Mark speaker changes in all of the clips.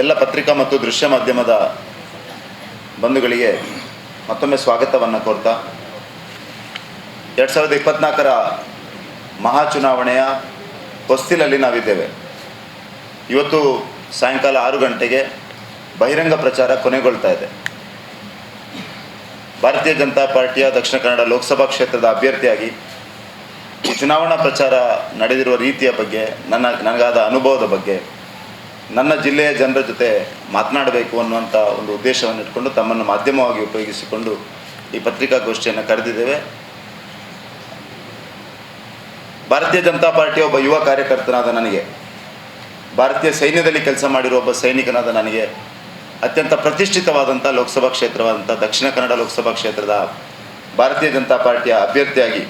Speaker 1: ಎಲ್ಲ ಪತ್ರಿಕಾ ಮತ್ತು ದೃಶ್ಯ ಮಾಧ್ಯಮದ ಬಂಧುಗಳಿಗೆ ಮತ್ತೊಮ್ಮೆ ಸ್ವಾಗತವನ್ನು ಕೋರ್ತಾ, ಎರಡು ಸಾವಿರದ ಇಪ್ಪತ್ನಾಲ್ಕರ ಮಹಾ ಚುನಾವಣೆಯ ಹೊಸ್ತಿಲಲ್ಲಿ ನಾವಿದ್ದೇವೆ. ಇವತ್ತು ಸಾಯಂಕಾಲ ಆರು ಗಂಟೆಗೆ ಬಹಿರಂಗ ಪ್ರಚಾರ ಕೊನೆಗೊಳ್ತಾ ಇದೆ. ಭಾರತೀಯ ಜನತಾ ಪಾರ್ಟಿಯ ದಕ್ಷಿಣ ಕನ್ನಡ ಲೋಕಸಭಾ ಕ್ಷೇತ್ರದ ಅಭ್ಯರ್ಥಿಯಾಗಿ ಚುನಾವಣಾ ಪ್ರಚಾರ ನಡೆದಿರುವ ರೀತಿಯ ಬಗ್ಗೆ, ನನ್ನ, ನನಗಾದ ಅನುಭವದ ಬಗ್ಗೆ ನನ್ನ ಜಿಲ್ಲೆಯ ಜನರ ಜೊತೆ ಮಾತನಾಡಬೇಕು ಅನ್ನುವಂಥ ಒಂದು ಉದ್ದೇಶವನ್ನು ಇಟ್ಕೊಂಡು ತಮ್ಮನ್ನು ಮಾಧ್ಯಮವಾಗಿ ಉಪಯೋಗಿಸಿಕೊಂಡು ಈ ಪತ್ರಿಕಾಗೋಷ್ಠಿಯನ್ನು ಕರೆದಿದ್ದೇವೆ. ಭಾರತೀಯ ಜನತಾ ಪಾರ್ಟಿಯ ಒಬ್ಬ ಯುವ ಕಾರ್ಯಕರ್ತನಾದ ನನಗೆ, ಭಾರತೀಯ ಸೈನ್ಯದಲ್ಲಿ ಕೆಲಸ ಮಾಡಿರುವ ಒಬ್ಬ ಸೈನಿಕನಾದ ನನಗೆ, ಅತ್ಯಂತ ಪ್ರತಿಷ್ಠಿತವಾದಂಥ ಲೋಕಸಭಾ ಕ್ಷೇತ್ರವಾದಂಥ ದಕ್ಷಿಣ ಕನ್ನಡ ಲೋಕಸಭಾ ಕ್ಷೇತ್ರದ ಭಾರತೀಯ ಜನತಾ ಪಾರ್ಟಿಯ ಅಭ್ಯರ್ಥಿಯಾಗಿ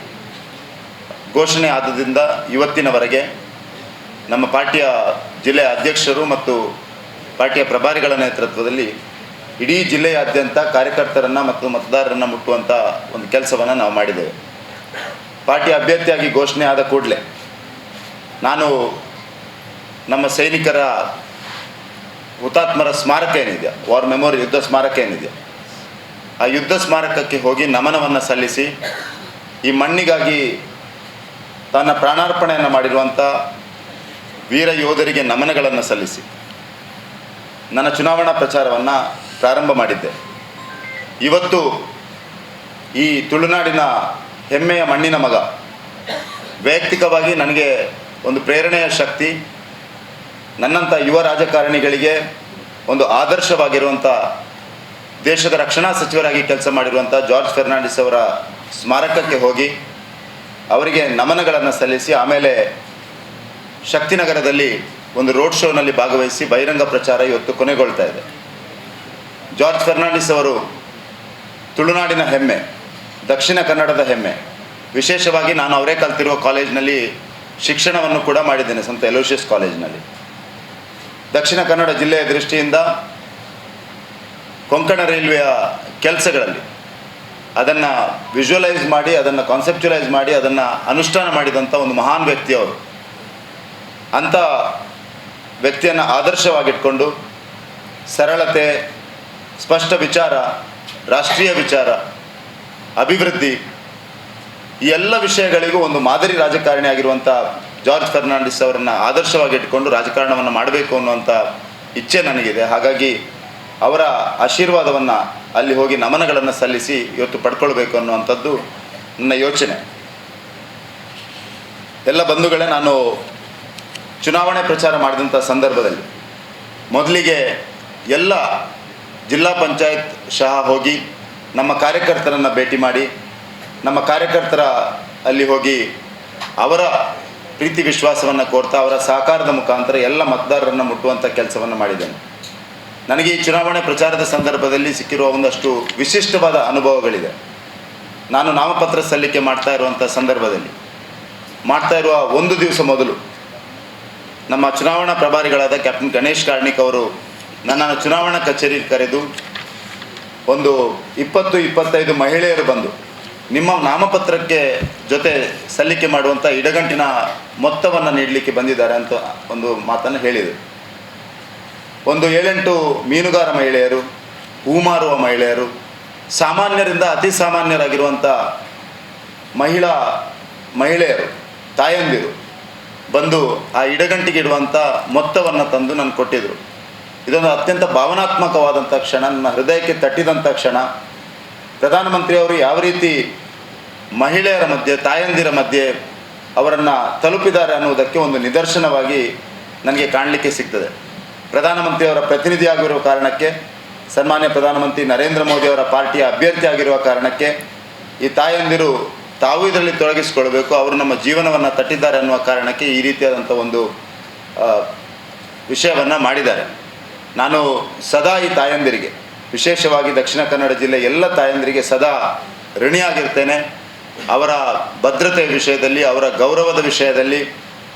Speaker 1: ಘೋಷಣೆ ಆದದಿಂದ ಇವತ್ತಿನವರೆಗೆ ನಮ್ಮ ಪಾರ್ಟಿಯ ಜಿಲ್ಲೆಯ ಅಧ್ಯಕ್ಷರು ಮತ್ತು ಪಾರ್ಟಿಯ ಪ್ರಭಾರಿಗಳ ನೇತೃತ್ವದಲ್ಲಿ ಇಡೀ ಜಿಲ್ಲೆಯಾದ್ಯಂತ ಕಾರ್ಯಕರ್ತರನ್ನು ಮತ್ತು ಮತದಾರರನ್ನು ಮುಟ್ಟುವಂಥ ಒಂದು ಕೆಲಸವನ್ನು ನಾವು ಮಾಡಿದ್ದೇವೆ. ಪಾರ್ಟಿ ಅಭ್ಯರ್ಥಿಯಾಗಿ ಘೋಷಣೆ ಆದ ಕೂಡಲೇ ನಾನು ನಮ್ಮ ಸೈನಿಕರ ಹುತಾತ್ಮರ ಸ್ಮಾರಕ ಏನಿದೆ ವಾರ್ ಮೆಮೋರಿ ಯುದ್ಧ ಸ್ಮಾರಕ ಏನಿದೆ, ಆ ಯುದ್ಧ ಸ್ಮಾರಕಕ್ಕೆ ಹೋಗಿ ನಮನವನ್ನು ಸಲ್ಲಿಸಿ ಈ ಮಣ್ಣಿಗಾಗಿ ತನ್ನ ಪ್ರಾಣಾರ್ಪಣೆಯನ್ನು ಮಾಡಿರುವಂಥ ವೀರ ಯೋಧರಿಗೆ ನಮನಗಳನ್ನು ಸಲ್ಲಿಸಿ. ನನ್ನ ಚುನಾವಣಾ ಪ್ರಚಾರವನ್ನು ಪ್ರಾರಂಭ ಮಾಡಿದ್ದೆ. ಇವತ್ತು ಈ ತುಳುನಾಡಿನ ಹೆಮ್ಮೆಯ ಮಣ್ಣಿನ ಮಗ, ವೈಯಕ್ತಿಕವಾಗಿ ನನಗೆ ಒಂದು ಪ್ರೇರಣೆಯ ಶಕ್ತಿ, ನನ್ನಂಥ ಯುವ ರಾಜಕಾರಣಿಗಳಿಗೆ ಒಂದು ಆದರ್ಶವಾಗಿರುವಂಥ ದೇಶದ ರಕ್ಷಣಾ ಸಚಿವರಾಗಿ ಕೆಲಸ ಮಾಡಿರುವಂಥ ಜಾರ್ಜ್ ಫೆರ್ನಾಂಡಿಸ್ ಅವರ ಸ್ಮಾರಕಕ್ಕೆ ಹೋಗಿ, ಅವರಿಗೆ ನಮನಗಳನ್ನು ಸಲ್ಲಿಸಿ, ಆಮೇಲೆ ಶಕ್ತಿನಗರದಲ್ಲಿ ಒಂದು ರೋಡ್ ಶೋನಲ್ಲಿ ಭಾಗವಹಿಸಿ ಬಹಿರಂಗ ಪ್ರಚಾರ ಇವತ್ತು ಕೊನೆಗೊಳ್ತಾ ಇದೆ. ಜಾರ್ಜ್ ಫರ್ನಾಂಡಿಸ್ ಅವರು ತುಳುನಾಡಿನ ಹೆಮ್ಮೆ, ದಕ್ಷಿಣ ಕನ್ನಡದ ಹೆಮ್ಮೆ. ವಿಶೇಷವಾಗಿ ನಾನು ಅವರೇ ಕಲ್ತಿರುವ ಕಾಲೇಜಿನಲ್ಲಿ ಶಿಕ್ಷಣವನ್ನು ಕೂಡ ಮಾಡಿದ್ದೇನೆ, ಸಂತ ಎಲೋಷಿಯಸ್ ಕಾಲೇಜಿನಲ್ಲಿ. ದಕ್ಷಿಣ ಕನ್ನಡ ಜಿಲ್ಲೆಯ ದೃಷ್ಟಿಯಿಂದ ಕೊಂಕಣ ರೈಲ್ವೆಯ ಕೆಲಸಗಳಲ್ಲಿ ಅದನ್ನು ವಿಜುವಲೈಸ್ ಮಾಡಿ, ಅದನ್ನು ಕಾನ್ಸೆಪ್ಚುಲೈಸ್ ಮಾಡಿ, ಅದನ್ನು ಅನುಷ್ಠಾನ ಮಾಡಿದಂಥ ಒಂದು ಮಹಾನ್ ವ್ಯಕ್ತಿ ಅವರು. ಅಂಥ ವ್ಯಕ್ತಿಯನ್ನು ಆದರ್ಶವಾಗಿಟ್ಕೊಂಡು ಸರಳತೆ, ಸ್ಪಷ್ಟ ವಿಚಾರ, ರಾಷ್ಟ್ರೀಯ ವಿಚಾರ, ಅಭಿವೃದ್ಧಿ, ಈ ಎಲ್ಲ ವಿಷಯಗಳಿಗೂ ಒಂದು ಮಾದರಿ ರಾಜಕಾರಣಿ ಆಗಿರುವಂಥ ಜಾರ್ಜ್ ಫರ್ನಾಂಡಿಸ್ ಅವರನ್ನು ಆದರ್ಶವಾಗಿ ಇಟ್ಕೊಂಡು ರಾಜಕಾರಣವನ್ನು ಮಾಡಬೇಕು ಅನ್ನುವಂಥ ಇಚ್ಛೆ ನನಗಿದೆ. ಹಾಗಾಗಿ ಅವರ ಆಶೀರ್ವಾದವನ್ನು ಅಲ್ಲಿ ಹೋಗಿ ನಮನಗಳನ್ನು ಸಲ್ಲಿಸಿ ಇವತ್ತು ಪಡ್ಕೊಳ್ಬೇಕು ಅನ್ನುವಂಥದ್ದು ನನ್ನ ಯೋಚನೆ. ಎಲ್ಲ ಬಂಧುಗಳೇ, ನಾನು ಚುನಾವಣೆ ಪ್ರಚಾರ ಮಾಡಿದಂಥ ಸಂದರ್ಭದಲ್ಲಿ ಮೊದಲಿಗೆ ಎಲ್ಲ ಜಿಲ್ಲಾ ಪಂಚಾಯತ್ ಶಹ ಹೋಗಿ ನಮ್ಮ ಕಾರ್ಯಕರ್ತರನ್ನು ಭೇಟಿ ಮಾಡಿ, ನಮ್ಮ ಕಾರ್ಯಕರ್ತರ ಅಲ್ಲಿ ಹೋಗಿ ಅವರ ಪ್ರೀತಿ ವಿಶ್ವಾಸವನ್ನು ಕೋರ್ತಾ, ಅವರ ಸಹಕಾರದ ಮುಖಾಂತರ ಎಲ್ಲ ಮತದಾರರನ್ನು ಮುಟ್ಟುವಂಥ ಕೆಲಸವನ್ನು ಮಾಡಿದ್ದೇನೆ. ನನಗೆ ಈ ಚುನಾವಣೆ ಪ್ರಚಾರದ ಸಂದರ್ಭದಲ್ಲಿ ಸಿಕ್ಕಿರುವ ಒಂದಷ್ಟು ವಿಶಿಷ್ಟವಾದ ಅನುಭವಗಳಿದೆ. ನಾನು ನಾಮಪತ್ರ ಸಲ್ಲಿಕೆ ಮಾಡ್ತಾ ಇರುವಂಥ ಸಂದರ್ಭದಲ್ಲಿ, ಮಾಡ್ತಾ ಇರುವ ಒಂದು ದಿವಸ ಮೊದಲು ನಮ್ಮ ಚುನಾವಣಾ ಪ್ರಭಾರಿಗಳಾದ ಕ್ಯಾಪ್ಟನ್ ಗಣೇಶ್ ಕಾರ್ಣಿಕ್ ಅವರು ನನ್ನನ್ನು ಚುನಾವಣಾ ಕಚೇರಿಗೆ ಕರೆದು ಒಂದು ಇಪ್ಪತ್ತು ಇಪ್ಪತ್ತೈದು ಮಹಿಳೆಯರು ಬಂದು ನಿಮ್ಮ ನಾಮಪತ್ರಕ್ಕೆ ಜೊತೆ ಸಲ್ಲಿಕೆ ಮಾಡುವಂಥ ಇಡಗಂಟಿನ ಮೊತ್ತವನ್ನು ನೀಡಲಿಕ್ಕೆ ಬಂದಿದ್ದಾರೆ ಅಂತ ಒಂದು ಮಾತನ್ನು ಹೇಳಿದರು. ಒಂದು ಏಳೆಂಟು ಮೀನುಗಾರ ಮಹಿಳೆಯರು ಹೂ ಮಾರುವ ಮಹಿಳೆಯರು, ಸಾಮಾನ್ಯರಿಂದ ಅತಿ ಸಾಮಾನ್ಯರಾಗಿರುವಂಥ ಮಹಿಳಾ ಮಹಿಳೆಯರು, ತಾಯಂದಿರು ಬಂದು ಆ ಇಡಗಂಟಿಗೆ ಇಡುವಂಥ ಮೊತ್ತವನ್ನು ತಂದು ನಾನು ಕೊಟ್ಟಿದ್ದರು ಇದೊಂದು ಅತ್ಯಂತ ಭಾವನಾತ್ಮಕವಾದಂಥ ಕ್ಷಣ, ನನ್ನ ಹೃದಯಕ್ಕೆ ತಟ್ಟಿದಂಥ ಕ್ಷಣ. ಪ್ರಧಾನಮಂತ್ರಿಯವರು ಯಾವ ರೀತಿ ಮಹಿಳೆಯರ ಮಧ್ಯೆ, ತಾಯಂದಿರ ಮಧ್ಯೆ ಅವರನ್ನು ತಲುಪಿದ್ದಾರೆ ಅನ್ನುವುದಕ್ಕೆ ಒಂದು ನಿದರ್ಶನವಾಗಿ ನನಗೆ ಕಾಣಲಿಕ್ಕೆ ಸಿಗ್ತದೆ. ಪ್ರಧಾನಮಂತ್ರಿಯವರ ಪ್ರತಿನಿಧಿಯಾಗಿರುವ ಕಾರಣಕ್ಕೆ, ಸನ್ಮಾನ್ಯ ಪ್ರಧಾನಮಂತ್ರಿ ನರೇಂದ್ರ ಮೋದಿಯವರ ಪಾರ್ಟಿಯ ಅಭ್ಯರ್ಥಿಯಾಗಿರುವ ಕಾರಣಕ್ಕೆ, ಈ ತಾಯಂದಿರು ತಾವು ಇದರಲ್ಲಿ ತೊಡಗಿಸಿಕೊಳ್ಬೇಕು ಅವರು ನಮ್ಮ ಜೀವನವನ್ನು ತಟ್ಟಿದ್ದಾರೆ ಅನ್ನುವ ಕಾರಣಕ್ಕೆ ಈ ರೀತಿಯಾದಂಥ ಒಂದು ವಿಷಯವನ್ನು ಮಾಡಿದ್ದಾರೆ. ನಾನು ಸದಾ ಈ ತಾಯಂದಿರಿಗೆ, ವಿಶೇಷವಾಗಿ ದಕ್ಷಿಣ ಕನ್ನಡ ಜಿಲ್ಲೆ ಎಲ್ಲ ತಾಯಂದಿರಿಗೆ ಸದಾ ಋಣಿಯಾಗಿರ್ತೇನೆ. ಅವರ ಭದ್ರತೆಯ ವಿಷಯದಲ್ಲಿ, ಅವರ ಗೌರವದ ವಿಷಯದಲ್ಲಿ,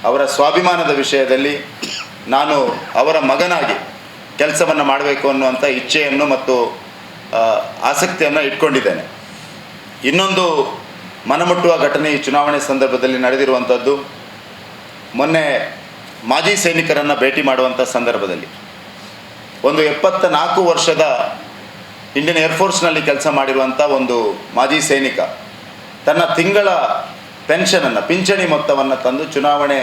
Speaker 1: ಅವರ ಸ್ವಾಭಿಮಾನದ ವಿಷಯದಲ್ಲಿ ನಾನು ಅವರ ಮಗನಾಗಿ ಕೆಲಸವನ್ನು ಮಾಡಬೇಕು ಅನ್ನುವಂಥ ಇಚ್ಛೆಯನ್ನು ಮತ್ತು ಆಸಕ್ತಿಯನ್ನು ಇಟ್ಕೊಂಡಿದ್ದೇನೆ. ಇನ್ನೊಂದು ಮನಮುಟ್ಟುವ ಘಟನೆ ಈ ಚುನಾವಣೆ ಸಂದರ್ಭದಲ್ಲಿ ನಡೆದಿರುವಂಥದ್ದು ಮೊನ್ನೆ ಮಾಜಿ ಸೈನಿಕರನ್ನು ಭೇಟಿ ಮಾಡುವಂಥ ಸಂದರ್ಭದಲ್ಲಿ. ಒಂದು ಎಪ್ಪತ್ತ ನಾಲ್ಕು ವರ್ಷದ ಇಂಡಿಯನ್ ಏರ್ಫೋರ್ಸ್ನಲ್ಲಿ ಕೆಲಸ ಮಾಡಿರುವಂಥ ಒಂದು ಮಾಜಿ ಸೈನಿಕ, ತನ್ನ ತಿಂಗಳ ಪೆನ್ಷನನ್ನು, ಪಿಂಚಣಿ ಮೊತ್ತವನ್ನು ತಂದು ಚುನಾವಣೆ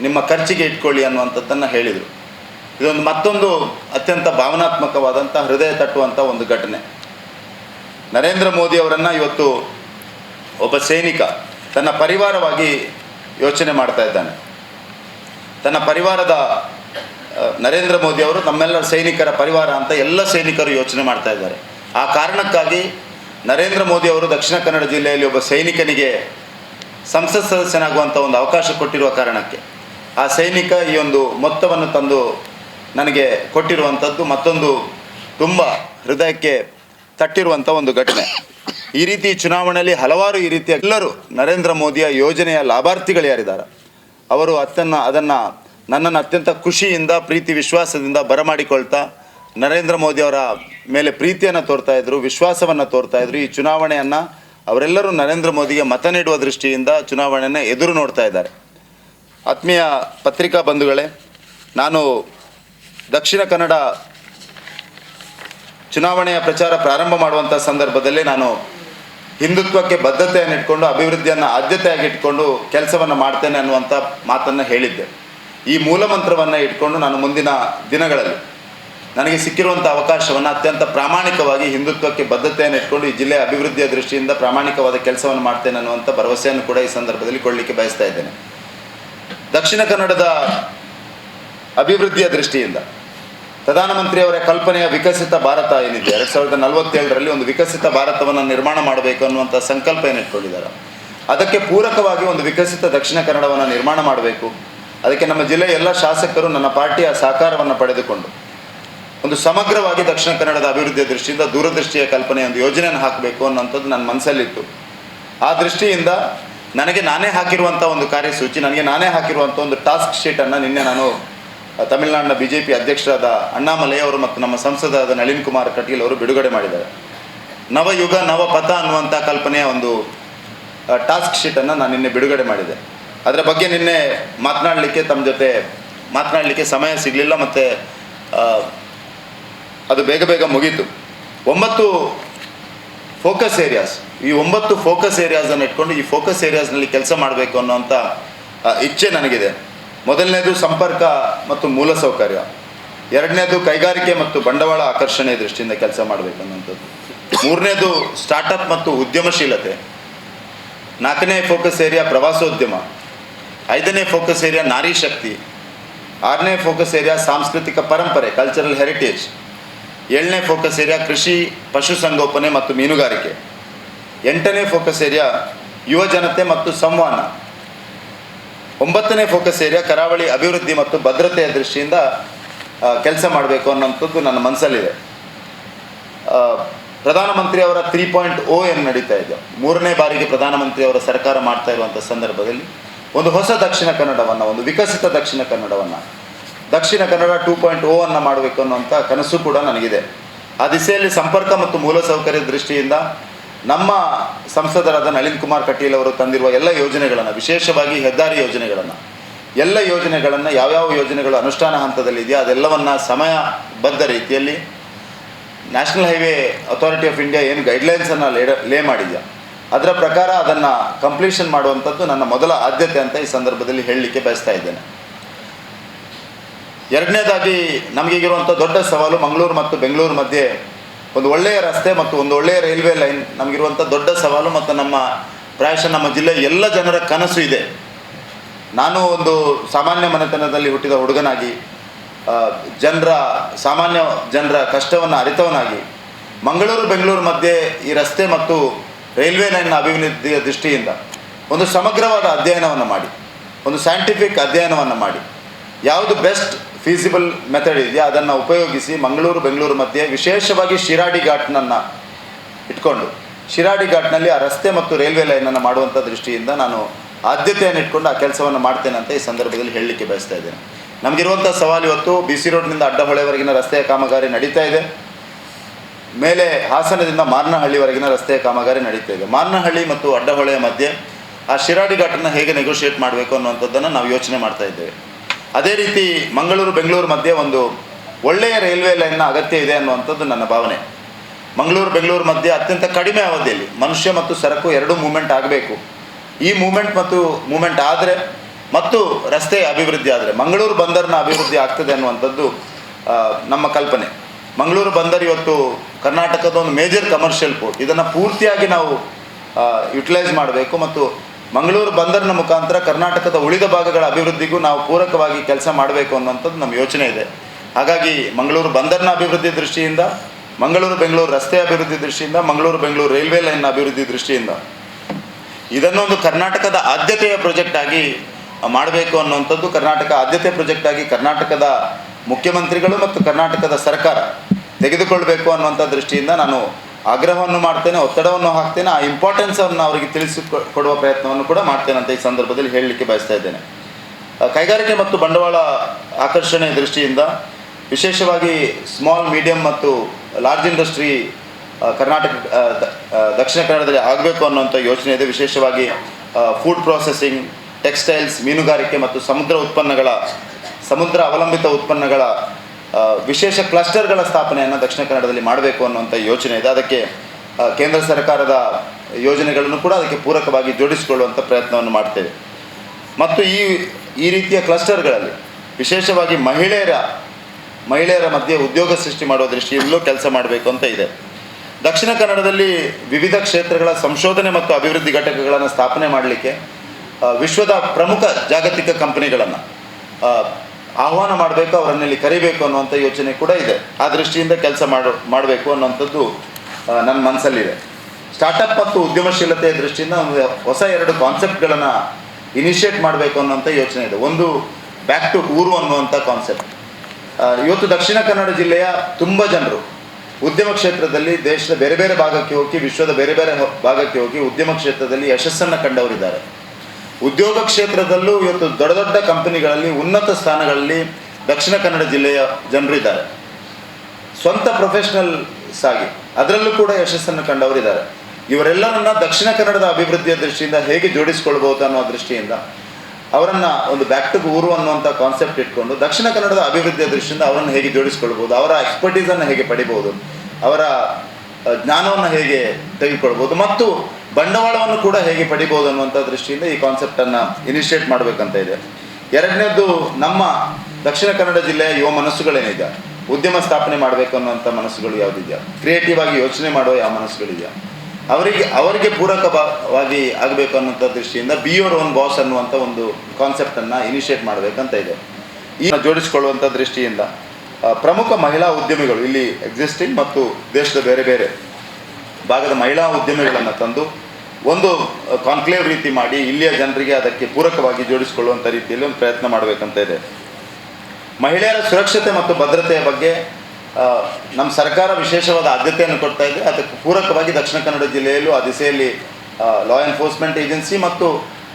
Speaker 1: ನಿಮ್ಮ ಖರ್ಚಿಗೆ ಇಟ್ಕೊಳ್ಳಿ ಅನ್ನುವಂಥದ್ದನ್ನು ಹೇಳಿದರು. ಇದೊಂದು ಮತ್ತೊಂದು ಅತ್ಯಂತ ಭಾವನಾತ್ಮಕವಾದಂಥ ಹೃದಯ ತಟ್ಟುವಂಥ ಒಂದು ಘಟನೆ. ನರೇಂದ್ರ ಮೋದಿ ಅವರನ್ನು ಇವತ್ತು ಒಬ್ಬ ಸೈನಿಕ ತನ್ನ ಪರಿವಾರವಾಗಿ ಯೋಚನೆ ಮಾಡ್ತಾ ಇದ್ದಾನೆ. ತನ್ನ ಪರಿವಾರದ ನರೇಂದ್ರ ಮೋದಿ ಅವರು ನಮ್ಮೆಲ್ಲ ಸೈನಿಕರ ಪರಿವಾರ ಅಂತ ಎಲ್ಲ ಸೈನಿಕರು ಯೋಚನೆ ಮಾಡ್ತಾ ಇದ್ದಾರೆ. ಆ ಕಾರಣಕ್ಕಾಗಿ ನರೇಂದ್ರ ಮೋದಿ ಅವರು ದಕ್ಷಿಣ ಕನ್ನಡ ಜಿಲ್ಲೆಯಲ್ಲಿ ಒಬ್ಬ ಸೈನಿಕನಿಗೆ ಸಂಸತ್ ಸದಸ್ಯನಾಗುವಂಥ ಒಂದು ಅವಕಾಶ ಕೊಟ್ಟಿರುವ ಕಾರಣಕ್ಕೆ ಆ ಸೈನಿಕ ಈ ಒಂದು ಮೊತ್ತವನ್ನು ತಂದು ನನಗೆ ಕೊಟ್ಟಿರುವಂಥದ್ದು ಮತ್ತೊಂದು ತುಂಬ ಹೃದಯಕ್ಕೆ ತಟ್ಟಿರುವಂಥ ಒಂದು ಘಟನೆ. ಈ ರೀತಿ ಚುನಾವಣೆಯಲ್ಲಿ ಹಲವಾರು ಈ ರೀತಿಯ ಎಲ್ಲರೂ ನರೇಂದ್ರ ಮೋದಿಯ ಯೋಜನೆಯ ಲಾಭಾರ್ಥಿಗಳು ಯಾರಿದ್ದಾರೆ? ಅವರು ಅತ್ತನ್ನು, ಅದನ್ನು ನನ್ನನ್ನು ಅತ್ಯಂತ ಖುಷಿಯಿಂದ, ಪ್ರೀತಿ, ವಿಶ್ವಾಸದಿಂದ ಬರಮಾಡಿಕೊಳ್ತಾ ನರೇಂದ್ರ ಮೋದಿ ಅವರ ಮೇಲೆ ಪ್ರೀತಿಯನ್ನು ತೋರ್ತಾ ಇದ್ರು, ವಿಶ್ವಾಸವನ್ನು ತೋರ್ತಾ ಇದ್ರು, ಈ ಚುನಾವಣೆಯನ್ನು ಅವರೆಲ್ಲರೂ ನರೇಂದ್ರ ಮೋದಿಗೆ ಮತ ನೀಡುವ ದೃಷ್ಟಿಯಿಂದ ಚುನಾವಣೆಯನ್ನು ಎದುರು ನೋಡ್ತಾ ಇದ್ದಾರೆ. ಆತ್ಮೀಯ ಪತ್ರಿಕಾ ಬಂಧುಗಳೇ, ನಾನು ದಕ್ಷಿಣ ಕನ್ನಡ ಚುನಾವಣೆಯ ಪ್ರಚಾರ ಪ್ರಾರಂಭ ಮಾಡುವಂಥ ಸಂದರ್ಭದಲ್ಲಿ ನಾನು ಹಿಂದುತ್ವಕ್ಕೆ ಬದ್ಧತೆಯನ್ನು ಇಟ್ಕೊಂಡು, ಅಭಿವೃದ್ಧಿಯನ್ನು ಆದ್ಯತೆಯಾಗಿ ಇಟ್ಕೊಂಡು ಕೆಲಸವನ್ನು ಮಾಡ್ತೇನೆ ಅನ್ನುವಂಥ ಮಾತನ್ನು ಹೇಳಿದ್ದೆ. ಈ ಮೂಲಮಂತ್ರವನ್ನು ಇಟ್ಕೊಂಡು ನಾನು ಮುಂದಿನ ದಿನಗಳಲ್ಲಿ ನನಗೆ ಸಿಕ್ಕಿರುವಂಥ ಅವಕಾಶವನ್ನು ಅತ್ಯಂತ ಪ್ರಾಮಾಣಿಕವಾಗಿ ಹಿಂದುತ್ವಕ್ಕೆ ಬದ್ಧತೆಯನ್ನು ಇಟ್ಕೊಂಡು ಈ ಜಿಲ್ಲೆಯ ಅಭಿವೃದ್ಧಿಯ ದೃಷ್ಟಿಯಿಂದ ಪ್ರಾಮಾಣಿಕವಾದ ಕೆಲಸವನ್ನು ಮಾಡ್ತೇನೆ ಅನ್ನುವಂಥ ಭರವಸೆಯನ್ನು ಕೂಡ ಈ ಸಂದರ್ಭದಲ್ಲಿ ಕೊಡಲಿಕ್ಕೆ ಬಯಸ್ತಾ ಇದ್ದೇನೆ. ದಕ್ಷಿಣ ಕನ್ನಡದ ಅಭಿವೃದ್ಧಿಯ ದೃಷ್ಟಿಯಿಂದ ಪ್ರಧಾನಮಂತ್ರಿಯವರ ಕಲ್ಪನೆಯ ವಿಕಸಿತ ಭಾರತ ಏನಿದೆ? ಎರಡು ಸಾವಿರದ ನಲವತ್ತೇಳರಲ್ಲಿ ಒಂದು ವಿಕಸಿತ ಭಾರತವನ್ನು ನಿರ್ಮಾಣ ಮಾಡಬೇಕು ಅನ್ನುವಂಥ ಸಂಕಲ್ಪ ಏನಿಟ್ಕೊಂಡಿದ್ದಾರೆ ಅದಕ್ಕೆ ಪೂರಕವಾಗಿ ಒಂದು ವಿಕಸಿತ ದಕ್ಷಿಣ ಕನ್ನಡವನ್ನು ನಿರ್ಮಾಣ ಮಾಡಬೇಕು. ಅದಕ್ಕೆ ನಮ್ಮ ಜಿಲ್ಲೆಯ ಎಲ್ಲ ಶಾಸಕರು ನನ್ನ ಪಾರ್ಟಿಯ ಸಹಕಾರವನ್ನು ಪಡೆದುಕೊಂಡು ಒಂದು ಸಮಗ್ರವಾಗಿ ದಕ್ಷಿಣ ಕನ್ನಡದ ಅಭಿವೃದ್ಧಿಯ ದೃಷ್ಟಿಯಿಂದ ದೂರದೃಷ್ಟಿಯ ಕಲ್ಪನೆಯ ಒಂದು ಯೋಜನೆಯನ್ನು ಹಾಕಬೇಕು ಅನ್ನುವಂಥದ್ದು ನನ್ನ ಮನಸ್ಸಲ್ಲಿತ್ತು ಆ ದೃಷ್ಟಿಯಿಂದ ನನಗೆ ನಾನೇ ಹಾಕಿರುವಂಥ ಒಂದು ಕಾರ್ಯಸೂಚಿ, ನನಗೆ ನಾನೇ ಹಾಕಿರುವಂಥ ಒಂದು ಟಾಸ್ಕ್ ಶೀಟನ್ನು ನಿನ್ನೆ ನಾನು ತಮಿಳುನಾಡಿನ ಬಿ ಜೆ ಪಿ ಅಧ್ಯಕ್ಷರಾದ ಅಣ್ಣಾಮಲೈ ಅವರು ಮತ್ತು ನಮ್ಮ ಸಂಸದರಾದ ನಳಿನ್ ಕುಮಾರ್ ಕಟೀಲ್ ಅವರು ಬಿಡುಗಡೆ ಮಾಡಿದ್ದಾರೆ. ನವಯುಗ, ನವಪಥ ಅನ್ನುವಂಥ ಕಲ್ಪನೆಯ ಒಂದು ಟಾಸ್ಕ್ ಶೀಟನ್ನು ನಾನು ನಿನ್ನೆ ಬಿಡುಗಡೆ ಮಾಡಿದೆ. ಅದರ ಬಗ್ಗೆ ನಿನ್ನೆ ಮಾತನಾಡಲಿಕ್ಕೆ ತಮ್ಮ ಜೊತೆ ಮಾತನಾಡಲಿಕ್ಕೆ ಸಮಯ ಸಿಗಲಿಲ್ಲ ಮತ್ತು ಅದು ಬೇಗ ಬೇಗ ಮುಗೀತು. ಒಂಬತ್ತು ಫೋಕಸ್ ಏರಿಯಾಸ್ ಈ ಒಂಬತ್ತು ಫೋಕಸ್ ಏರಿಯಾಸನ್ನು ಇಟ್ಕೊಂಡು ಈ ಫೋಕಸ್ ಏರಿಯಾಸ್ನಲ್ಲಿ ಕೆಲಸ ಮಾಡಬೇಕು ಅನ್ನೋಂಥ ಇಚ್ಛೆ ನನಗಿದೆ. ಮೊದಲನೇದು ಸಂಪರ್ಕ ಮತ್ತು ಮೂಲಸೌಕರ್ಯ ಎರಡನೇದು ಕೈಗಾರಿಕೆ ಮತ್ತು ಬಂಡವಾಳ ಆಕರ್ಷಣೆ ದೃಷ್ಟಿಯಿಂದ ಕೆಲಸ ಮಾಡಬೇಕನ್ನುವಂಥದ್ದು ಮೂರನೇದು ಸ್ಟಾರ್ಟಪ್ ಮತ್ತು ಉದ್ಯಮಶೀಲತೆ. ನಾಲ್ಕನೇ ಫೋಕಸ್ ಏರಿಯಾ ಪ್ರವಾಸೋದ್ಯಮ. ಐದನೇ ಫೋಕಸ್ ಏರಿಯಾ ನಾರಿ ಶಕ್ತಿ. ಆರನೇ ಫೋಕಸ್ ಏರಿಯಾ ಸಾಂಸ್ಕೃತಿಕ ಪರಂಪರೆ ಕಲ್ಚರಲ್ ಹೆರಿಟೇಜ್ ಏಳನೇ ಫೋಕಸ್ ಏರಿಯಾ ಕೃಷಿ ಪಶುಸಂಗೋಪನೆ ಮತ್ತು ಮೀನುಗಾರಿಕೆ. ಎಂಟನೇ ಫೋಕಸ್ ಏರಿಯಾ ಯುವಜನತೆ ಮತ್ತು ಸಂವಹನ. ಒಂಬತ್ತನೇ ಫೋಕಸ್ ಏರಿಯಾ ಕರಾವಳಿ ಅಭಿವೃದ್ಧಿ ಮತ್ತು ಭದ್ರತೆಯ ದೃಷ್ಟಿಯಿಂದ ಕೆಲಸ ಮಾಡಬೇಕು ಅನ್ನೋಂಥದ್ದು ನನ್ನ ಮನಸ್ಸಲ್ಲಿದೆ ಪ್ರಧಾನಮಂತ್ರಿ ಅವರ ತ್ರೀ ಪಾಯಿಂಟ್ ಓ ಏನು ನಡೀತಾ ಇದೆ? ಮೂರನೇ ಬಾರಿಗೆ ಪ್ರಧಾನಮಂತ್ರಿ ಅವರ ಸರ್ಕಾರ ಮಾಡ್ತಾ ಇರುವಂಥ ಸಂದರ್ಭದಲ್ಲಿ, ಒಂದು ಹೊಸ ದಕ್ಷಿಣ ಕನ್ನಡವನ್ನು, ಒಂದು ವಿಕಸಿತ ದಕ್ಷಿಣ ಕನ್ನಡವನ್ನು, ದಕ್ಷಿಣ ಕನ್ನಡ ಟೂ ಪಾಯಿಂಟ್ ಓ ಅನ್ನು ಮಾಡಬೇಕು ಅನ್ನುವಂಥ ಕನಸು ಕೂಡ ನನಗಿದೆ. ಆ ದಿಸೆಯಲ್ಲಿ ಸಂಪರ್ಕ ಮತ್ತು ಮೂಲಸೌಕರ್ಯ ದೃಷ್ಟಿಯಿಂದ ನಮ್ಮ ಸಂಸದರಾದ ನಳಿನ್ ಕುಮಾರ್ ಕಟೀಲ್ ಅವರು ತಂದಿರುವ ಎಲ್ಲ ಯೋಜನೆಗಳನ್ನು, ವಿಶೇಷವಾಗಿ ಹೆದ್ದಾರಿ ಯೋಜನೆಗಳನ್ನು, ಎಲ್ಲ ಯೋಜನೆಗಳನ್ನು, ಯಾವ್ಯಾವ ಯೋಜನೆಗಳು ಅನುಷ್ಠಾನ ಹಂತದಲ್ಲಿದೆಯೋ ಅದೆಲ್ಲವನ್ನು ಸಮಯಬದ್ಧ ರೀತಿಯಲ್ಲಿ national highway authority of India ಏನು ಗೈಡ್ಲೈನ್ಸನ್ನು ಲೇ ಲೇ ಮಾಡಿದೆಯಾ? ಅದರ ಪ್ರಕಾರ ಅದನ್ನು ಕಂಪ್ಲೀಷನ್ ಮಾಡುವಂಥದ್ದು ನನ್ನ ಮೊದಲ ಆದ್ಯತೆ ಅಂತ ಈ ಸಂದರ್ಭದಲ್ಲಿ ಹೇಳಲಿಕ್ಕೆ ಬಯಸ್ತಾ ಇದ್ದೇನೆ. ಎರಡನೇದಾಗಿ ನಮಗೀಗಿರುವಂಥ ದೊಡ್ಡ ಸವಾಲು ಮಂಗಳೂರು ಮತ್ತು ಬೆಂಗಳೂರು ಮಧ್ಯೆ ಒಂದು ಒಳ್ಳೆಯ ರಸ್ತೆ ಮತ್ತು ಒಂದು ಒಳ್ಳೆಯ ರೈಲ್ವೆ ಲೈನ್ ನಮಗಿರುವಂಥ ದೊಡ್ಡ ಸವಾಲು ಮತ್ತು ನಮ್ಮ ಪ್ರಾಯಶಃ ನಮ್ಮ ಜಿಲ್ಲೆ ಎಲ್ಲ ಜನರ ಕನಸು ಇದೆ. ನಾನು ಒಂದು ಸಾಮಾನ್ಯ ಮನೆತನದಲ್ಲಿ ಹುಟ್ಟಿದ ಹುಡುಗನಾಗಿ ಜನರ, ಸಾಮಾನ್ಯ ಜನರ ಕಷ್ಟವನ್ನು ಅರಿತವನಾಗಿ, ಮಂಗಳೂರು, ಬೆಂಗಳೂರು ಮಧ್ಯೆ ಈ ರಸ್ತೆ ಮತ್ತು ರೈಲ್ವೆ ಲೈನ್ನ ಅಭಿವೃದ್ಧಿಯ ದೃಷ್ಟಿಯಿಂದ ಒಂದು ಸಮಗ್ರವಾದ ಅಧ್ಯಯನವನ್ನು ಮಾಡಿ, ಒಂದು ಸೈಂಟಿಫಿಕ್ ಅಧ್ಯಯನವನ್ನು ಮಾಡಿ, ಯಾವುದು ಬೆಸ್ಟ್ ಫೀಸಿಬಲ್ ಮೆಥಡ್ ಇದೆಯಾ? ಅದನ್ನು ಉಪಯೋಗಿಸಿ ಮಂಗಳೂರು, ಬೆಂಗಳೂರು ಮಧ್ಯೆ ವಿಶೇಷವಾಗಿ ಶಿರಾಡಿ ಘಾಟ್ನನ್ನು ಇಟ್ಕೊಂಡು, ಶಿರಾಡಿ ಘಾಟ್ನಲ್ಲಿ ಆ ರಸ್ತೆ ಮತ್ತು ರೈಲ್ವೆ ಲೈನನ್ನು ಮಾಡುವಂಥ ದೃಷ್ಟಿಯಿಂದ ನಾನು ಆದ್ಯತೆಯನ್ನು ಇಟ್ಕೊಂಡು ಆ ಕೆಲಸವನ್ನು ಮಾಡ್ತೇನೆ ಅಂತ ಈ ಸಂದರ್ಭದಲ್ಲಿ ಹೇಳಲಿಕ್ಕೆ ಬಯಸ್ತಾ ಇದ್ದೇನೆ. ನಮಗಿರುವಂಥ ಸವಾಲು ಇವತ್ತು, ಬಿ ಸಿ ರೋಡ್ನಿಂದ ಅಡ್ಡಹೊಳೆವರೆಗಿನ ರಸ್ತೆಯ ಕಾಮಗಾರಿ ನಡೀತಾ ಇದೆ. ಮೇಲೆ ಹಾಸನದಿಂದ ಮಾರ್ನಹಳ್ಳಿವರೆಗಿನ ರಸ್ತೆಯ ಕಾಮಗಾರಿ ನಡೀತಾ ಇದೆ. ಮಾರ್ನಹಳ್ಳಿ ಮತ್ತು ಅಡ್ಡಹೊಳೆಯ ಮಧ್ಯೆ ಆ ಶಿರಾಡಿ ಘಾಟನ್ನು ಹೇಗೆ ನೆಗೋಷಿಯೇಟ್ ಮಾಡಬೇಕು ಅನ್ನುವಂಥದ್ದನ್ನು ನಾವು ಯೋಚನೆ ಮಾಡ್ತಾ ಇದ್ದೇವೆ. ಅದೇ ರೀತಿ ಮಂಗಳೂರು, ಬೆಂಗಳೂರು ಮಧ್ಯೆ ಒಂದು ಒಳ್ಳೆಯ ರೈಲ್ವೆ ಲೈನ್ನ ಅಗತ್ಯ ಇದೆ ಅನ್ನುವಂಥದ್ದು ನನ್ನ ಭಾವನೆ. ಮಂಗಳೂರು, ಬೆಂಗಳೂರು ಮಧ್ಯೆ ಅತ್ಯಂತ ಕಡಿಮೆ ಅವಧಿಯಲ್ಲಿ ಮನುಷ್ಯ ಮತ್ತು ಸರಕು ಎರಡೂ ಮೂಮೆಂಟ್ ಆಗಬೇಕು. ಈ ಮೂಮೆಂಟ್ ಮತ್ತು ಮೂಮೆಂಟ್ ಆದರೆ ಮತ್ತು ರಸ್ತೆ ಅಭಿವೃದ್ಧಿ ಆದರೆ, ಮಂಗಳೂರು ಬಂದರ್ನ ಅಭಿವೃದ್ಧಿ ಆಗ್ತದೆ ಅನ್ನುವಂಥದ್ದು ನಮ್ಮ ಕಲ್ಪನೆ. ಮಂಗಳೂರು ಬಂದರ್ ಇವತ್ತು ಕರ್ನಾಟಕದ ಒಂದು ಮೇಜರ್ ಕಮರ್ಷಿಯಲ್ ಪೋರ್ಟ್. ಇದನ್ನು ಪೂರ್ತಿಯಾಗಿ ನಾವು ಯುಟಿಲೈಸ್ ಮಾಡಬೇಕು ಮತ್ತು ಮಂಗಳೂರು ಬಂದರಿನ ಮುಖಾಂತರ ಕರ್ನಾಟಕದ ಉಳಿದ ಭಾಗಗಳ ಅಭಿವೃದ್ಧಿಗೂ ನಾವು ಪೂರಕವಾಗಿ ಕೆಲಸ ಮಾಡಬೇಕು ಅನ್ನುವಂಥದ್ದು ನಮ್ಮ ಯೋಚನೆ ಇದೆ. ಹಾಗಾಗಿ ಮಂಗಳೂರು ಬಂದರಿನ ಅಭಿವೃದ್ಧಿ ದೃಷ್ಟಿಯಿಂದ, ಮಂಗಳೂರು ಬೆಂಗಳೂರು ರಸ್ತೆ ಅಭಿವೃದ್ಧಿ ದೃಷ್ಟಿಯಿಂದ, ಮಂಗಳೂರು ಬೆಂಗಳೂರು ರೈಲ್ವೆ ಲೈನ್ ಅಭಿವೃದ್ಧಿ ದೃಷ್ಟಿಯಿಂದ ಇದನ್ನೊಂದು ಕರ್ನಾಟಕದ ಆದ್ಯತೆಯ ಪ್ರಾಜೆಕ್ಟ್ ಆಗಿ ಮಾಡಬೇಕು ಅನ್ನುವಂಥದ್ದು ಕರ್ನಾಟಕ ಆದ್ಯತೆ ಪ್ರಾಜೆಕ್ಟ್ ಆಗಿ ಕರ್ನಾಟಕದ ಮುಖ್ಯಮಂತ್ರಿಗಳು ಮತ್ತು ಕರ್ನಾಟಕದ ಸರ್ಕಾರ ತೆಗೆದುಕೊಳ್ಬೇಕು ಅನ್ನುವಂಥ ದೃಷ್ಟಿಯಿಂದ ನಾನು ಆಗ್ರಹವನ್ನು ಮಾಡ್ತೇನೆ, ಒತ್ತಡವನ್ನು ಹಾಕ್ತೇನೆ, ಆ ಇಂಪಾರ್ಟೆನ್ಸನ್ನು ಅವರಿಗೆ ತಿಳಿಸಿ ಕೊಡುವ ಪ್ರಯತ್ನವನ್ನು ಕೂಡ ಮಾಡ್ತೇನೆ ಅಂತ ಈ ಸಂದರ್ಭದಲ್ಲಿ ಹೇಳಲಿಕ್ಕೆ ಬಯಸ್ತಾ ಇದ್ದೇನೆ. ಕೈಗಾರಿಕೆ ಮತ್ತು ಬಂಡವಾಳ ಆಕರ್ಷಣೆ ದೃಷ್ಟಿಯಿಂದ ವಿಶೇಷವಾಗಿ ಸ್ಮಾಲ್ ಮೀಡಿಯಂ ಮತ್ತು ಲಾರ್ಜ್ ಇಂಡಸ್ಟ್ರಿ ಕರ್ನಾಟಕ ದಕ್ಷಿಣ ಕನ್ನಡದಲ್ಲಿ ಆಗಬೇಕು ಅನ್ನುವಂಥ ಯೋಚನೆ ಇದೆ. ವಿಶೇಷವಾಗಿ ಫುಡ್ ಪ್ರಾಸೆಸಿಂಗ್ ಟೆಕ್ಸ್ಟೈಲ್ಸ್ ಮೀನುಗಾರಿಕೆ ಮತ್ತು ಸಮುದ್ರ ಉತ್ಪನ್ನಗಳ, ಸಮುದ್ರ ಅವಲಂಬಿತ ಉತ್ಪನ್ನಗಳ ವಿಶೇಷ ಕ್ಲಸ್ಟರ್ಗಳ ಸ್ಥಾಪನೆಯನ್ನು ದಕ್ಷಿಣ ಕನ್ನಡದಲ್ಲಿ ಮಾಡಬೇಕು ಅನ್ನುವಂಥ ಯೋಚನೆ ಇದೆ. ಅದಕ್ಕೆ ಕೇಂದ್ರ ಸರ್ಕಾರದ ಯೋಜನೆಗಳನ್ನು ಕೂಡ ಅದಕ್ಕೆ ಪೂರಕವಾಗಿ ಜೋಡಿಸಿಕೊಳ್ಳುವಂಥ ಪ್ರಯತ್ನವನ್ನು ಮಾಡ್ತೇವೆ. ಮತ್ತು ಈ ಈ ರೀತಿಯ ಕ್ಲಸ್ಟರ್ಗಳಲ್ಲಿ ವಿಶೇಷವಾಗಿ ಮಹಿಳೆಯರ ಮಹಿಳೆಯರ ಮಧ್ಯೆ ಉದ್ಯೋಗ ಸೃಷ್ಟಿ ಮಾಡುವ ದೃಷ್ಟಿಯಲ್ಲೂ ಕೆಲಸ ಮಾಡಬೇಕು ಅಂತ ಇದೆ. ದಕ್ಷಿಣ ಕನ್ನಡದಲ್ಲಿ ವಿವಿಧ ಕ್ಷೇತ್ರಗಳ ಸಂಶೋಧನೆ ಮತ್ತು ಅಭಿವೃದ್ಧಿ ಘಟಕಗಳನ್ನು ಸ್ಥಾಪನೆ ಮಾಡಲಿಕ್ಕೆ ವಿಶ್ವದ ಪ್ರಮುಖ ಜಾಗತಿಕ ಕಂಪನಿಗಳನ್ನು ಆಹ್ವಾನ ಮಾಡಬೇಕು, ಅವರನ್ನಲ್ಲಿ ಕರಿಬೇಕು ಅನ್ನುವಂಥ ಯೋಚನೆ ಕೂಡ ಇದೆ. ಆ ದೃಷ್ಟಿಯಿಂದ ಕೆಲಸ ಮಾಡ, ಮಾಡಬೇಕು ಅನ್ನುವಂಥದ್ದು ನನ್ನ ಮನಸ್ಸಲ್ಲಿದೆ ಸ್ಟಾರ್ಟಪ್ ಮತ್ತು ಉದ್ಯಮಶೀಲತೆಯ ದೃಷ್ಟಿಯಿಂದ ಒಂದು ಹೊಸ ಎರಡು ಕಾನ್ಸೆಪ್ಟ್ಗಳನ್ನು ಇನಿಷಿಯೇಟ್ ಮಾಡಬೇಕು ಅನ್ನೋಂಥ ಯೋಚನೆ ಇದೆ. ಒಂದು ಬ್ಯಾಕ್ ಟು ಊರು ಅನ್ನುವಂಥ ಕಾನ್ಸೆಪ್ಟ್ ಇವತ್ತು ದಕ್ಷಿಣ ಕನ್ನಡ ಜಿಲ್ಲೆಯ ತುಂಬ ಜನರು ಉದ್ಯಮ ಕ್ಷೇತ್ರದಲ್ಲಿ ದೇಶದ ಬೇರೆ ಬೇರೆ ಭಾಗಕ್ಕೆ ಹೋಗಿ, ವಿಶ್ವದ ಬೇರೆ ಬೇರೆ ಭಾಗಕ್ಕೆ ಹೋಗಿ ಉದ್ಯಮ ಕ್ಷೇತ್ರದಲ್ಲಿ ಯಶಸ್ಸನ್ನು ಕಂಡವರಿದ್ದಾರೆ. ಉದ್ಯೋಗ ಕ್ಷೇತ್ರದಲ್ಲೂ ಇವತ್ತು ದೊಡ್ಡ ದೊಡ್ಡ ಕಂಪನಿಗಳಲ್ಲಿ ಉನ್ನತ ಸ್ಥಾನಗಳಲ್ಲಿ ದಕ್ಷಿಣ ಕನ್ನಡ ಜಿಲ್ಲೆಯ ಜನರು ಇದ್ದಾರೆ ಸ್ವಂತ ಪ್ರೊಫೆಷನಲ್ ಆಗಿ ಅದರಲ್ಲೂ ಕೂಡ ಯಶಸ್ಸನ್ನು ಕಂಡವರಿದ್ದಾರೆ. ಇವರೆಲ್ಲರನ್ನ ದಕ್ಷಿಣ ಕನ್ನಡದ ಅಭಿವೃದ್ಧಿಯ ದೃಷ್ಟಿಯಿಂದ ಹೇಗೆ ಜೋಡಿಸ್ಕೊಳ್ಬಹುದು ಅನ್ನೋ ದೃಷ್ಟಿಯಿಂದ ಅವರನ್ನ ಒಂದು ಬ್ಯಾಕ್ ಟು ಊರು ಅನ್ನುವಂಥ ಕಾನ್ಸೆಪ್ಟ್ ಇಟ್ಕೊಂಡು ದಕ್ಷಿಣ ಕನ್ನಡದ ಅಭಿವೃದ್ಧಿಯ ದೃಷ್ಟಿಯಿಂದ ಅವರನ್ನು ಹೇಗೆ ಜೋಡಿಸ್ಕೊಳ್ಬೋದು ಅವರ ಎಕ್ಸ್ಪರ್ಟೀಸನ್ನು ಹೇಗೆ ಪಡಿಬೋದು ಅವರ ಜ್ಞಾನವನ್ನು ಹೇಗೆ ತೆಗೆದುಕೊಳ್ಬೋದು ಮತ್ತು ಬಂಡವಾಳವನ್ನು ಕೂಡ ಹೇಗೆ ಪಡಿಬೋದು ಅನ್ನುವಂಥ ದೃಷ್ಟಿಯಿಂದ ಈ ಕಾನ್ಸೆಪ್ಟನ್ನು ಇನಿಷಿಯೇಟ್ ಮಾಡಬೇಕಂತ ಇದೆ. ಎರಡನೇದು ನಮ್ಮ ದಕ್ಷಿಣ ಕನ್ನಡ ಜಿಲ್ಲೆಯ ಯುವ ಮನಸ್ಸುಗಳೇನಿದೆ? ಉದ್ಯಮ ಸ್ಥಾಪನೆ ಮಾಡಬೇಕು ಅನ್ನುವಂಥ ಮನಸ್ಸುಗಳು ಯಾವುದಿದೆಯಾ? ಕ್ರಿಯೇಟಿವ್ ಆಗಿ ಯೋಚನೆ ಮಾಡುವ ಯಾವ ಮನಸ್ಸುಗಳಿದೆಯಾ? ಅವರಿಗೆ ಅವರಿಗೆ ಪೂರಕವಾಗಿ ಆಗಬೇಕು ಅನ್ನುವಂಥ ದೃಷ್ಟಿಯಿಂದ ಬಿ ಯೋರ್ ಓನ್ ಬಾಸ್ ಅನ್ನುವಂಥ ಒಂದು ಕಾನ್ಸೆಪ್ಟನ್ನು ಇನಿಷಿಯೇಟ್ ಮಾಡಬೇಕಂತ ಇದೆ. ಈ ಜೋಡಿಸಿಕೊಳ್ಳುವಂಥ ದೃಷ್ಟಿಯಿಂದ ಪ್ರಮುಖ ಮಹಿಳಾ ಉದ್ಯಮಿಗಳು, ಇಲ್ಲಿ ಎಕ್ಸಿಸ್ಟಿಂಗ್ ಮತ್ತು ದೇಶದ ಬೇರೆ ಬೇರೆ ಭಾಗದ ಮಹಿಳಾ ಉದ್ಯಮಿಗಳನ್ನು ತಂದು ಒಂದು ಕಾನ್ಕ್ಲೇವ್ ರೀತಿ ಮಾಡಿ ಇಲ್ಲಿಯ ಜನರಿಗೆ ಅದಕ್ಕೆ ಪೂರಕವಾಗಿ ಜೋಡಿಸಿಕೊಳ್ಳುವಂಥ ರೀತಿಯಲ್ಲಿ ಒಂದು ಪ್ರಯತ್ನ ಮಾಡಬೇಕಂತ ಇದೆ. ಮಹಿಳೆಯರ ಸುರಕ್ಷತೆ ಮತ್ತು ಭದ್ರತೆಯ ಬಗ್ಗೆ ನಮ್ಮ ಸರ್ಕಾರ ವಿಶೇಷವಾದ ಆದ್ಯತೆಯನ್ನು ಕೊಡ್ತಾ ಇದೆ. ಅದಕ್ಕೆ ಪೂರಕವಾಗಿ ದಕ್ಷಿಣ ಕನ್ನಡ ಜಿಲ್ಲೆಯಲ್ಲೂ ಆ ದಿಸೆಯಲ್ಲಿ ಲಾ ಎನ್ಫೋರ್ಸ್ಮೆಂಟ್ ಏಜೆನ್ಸಿ ಮತ್ತು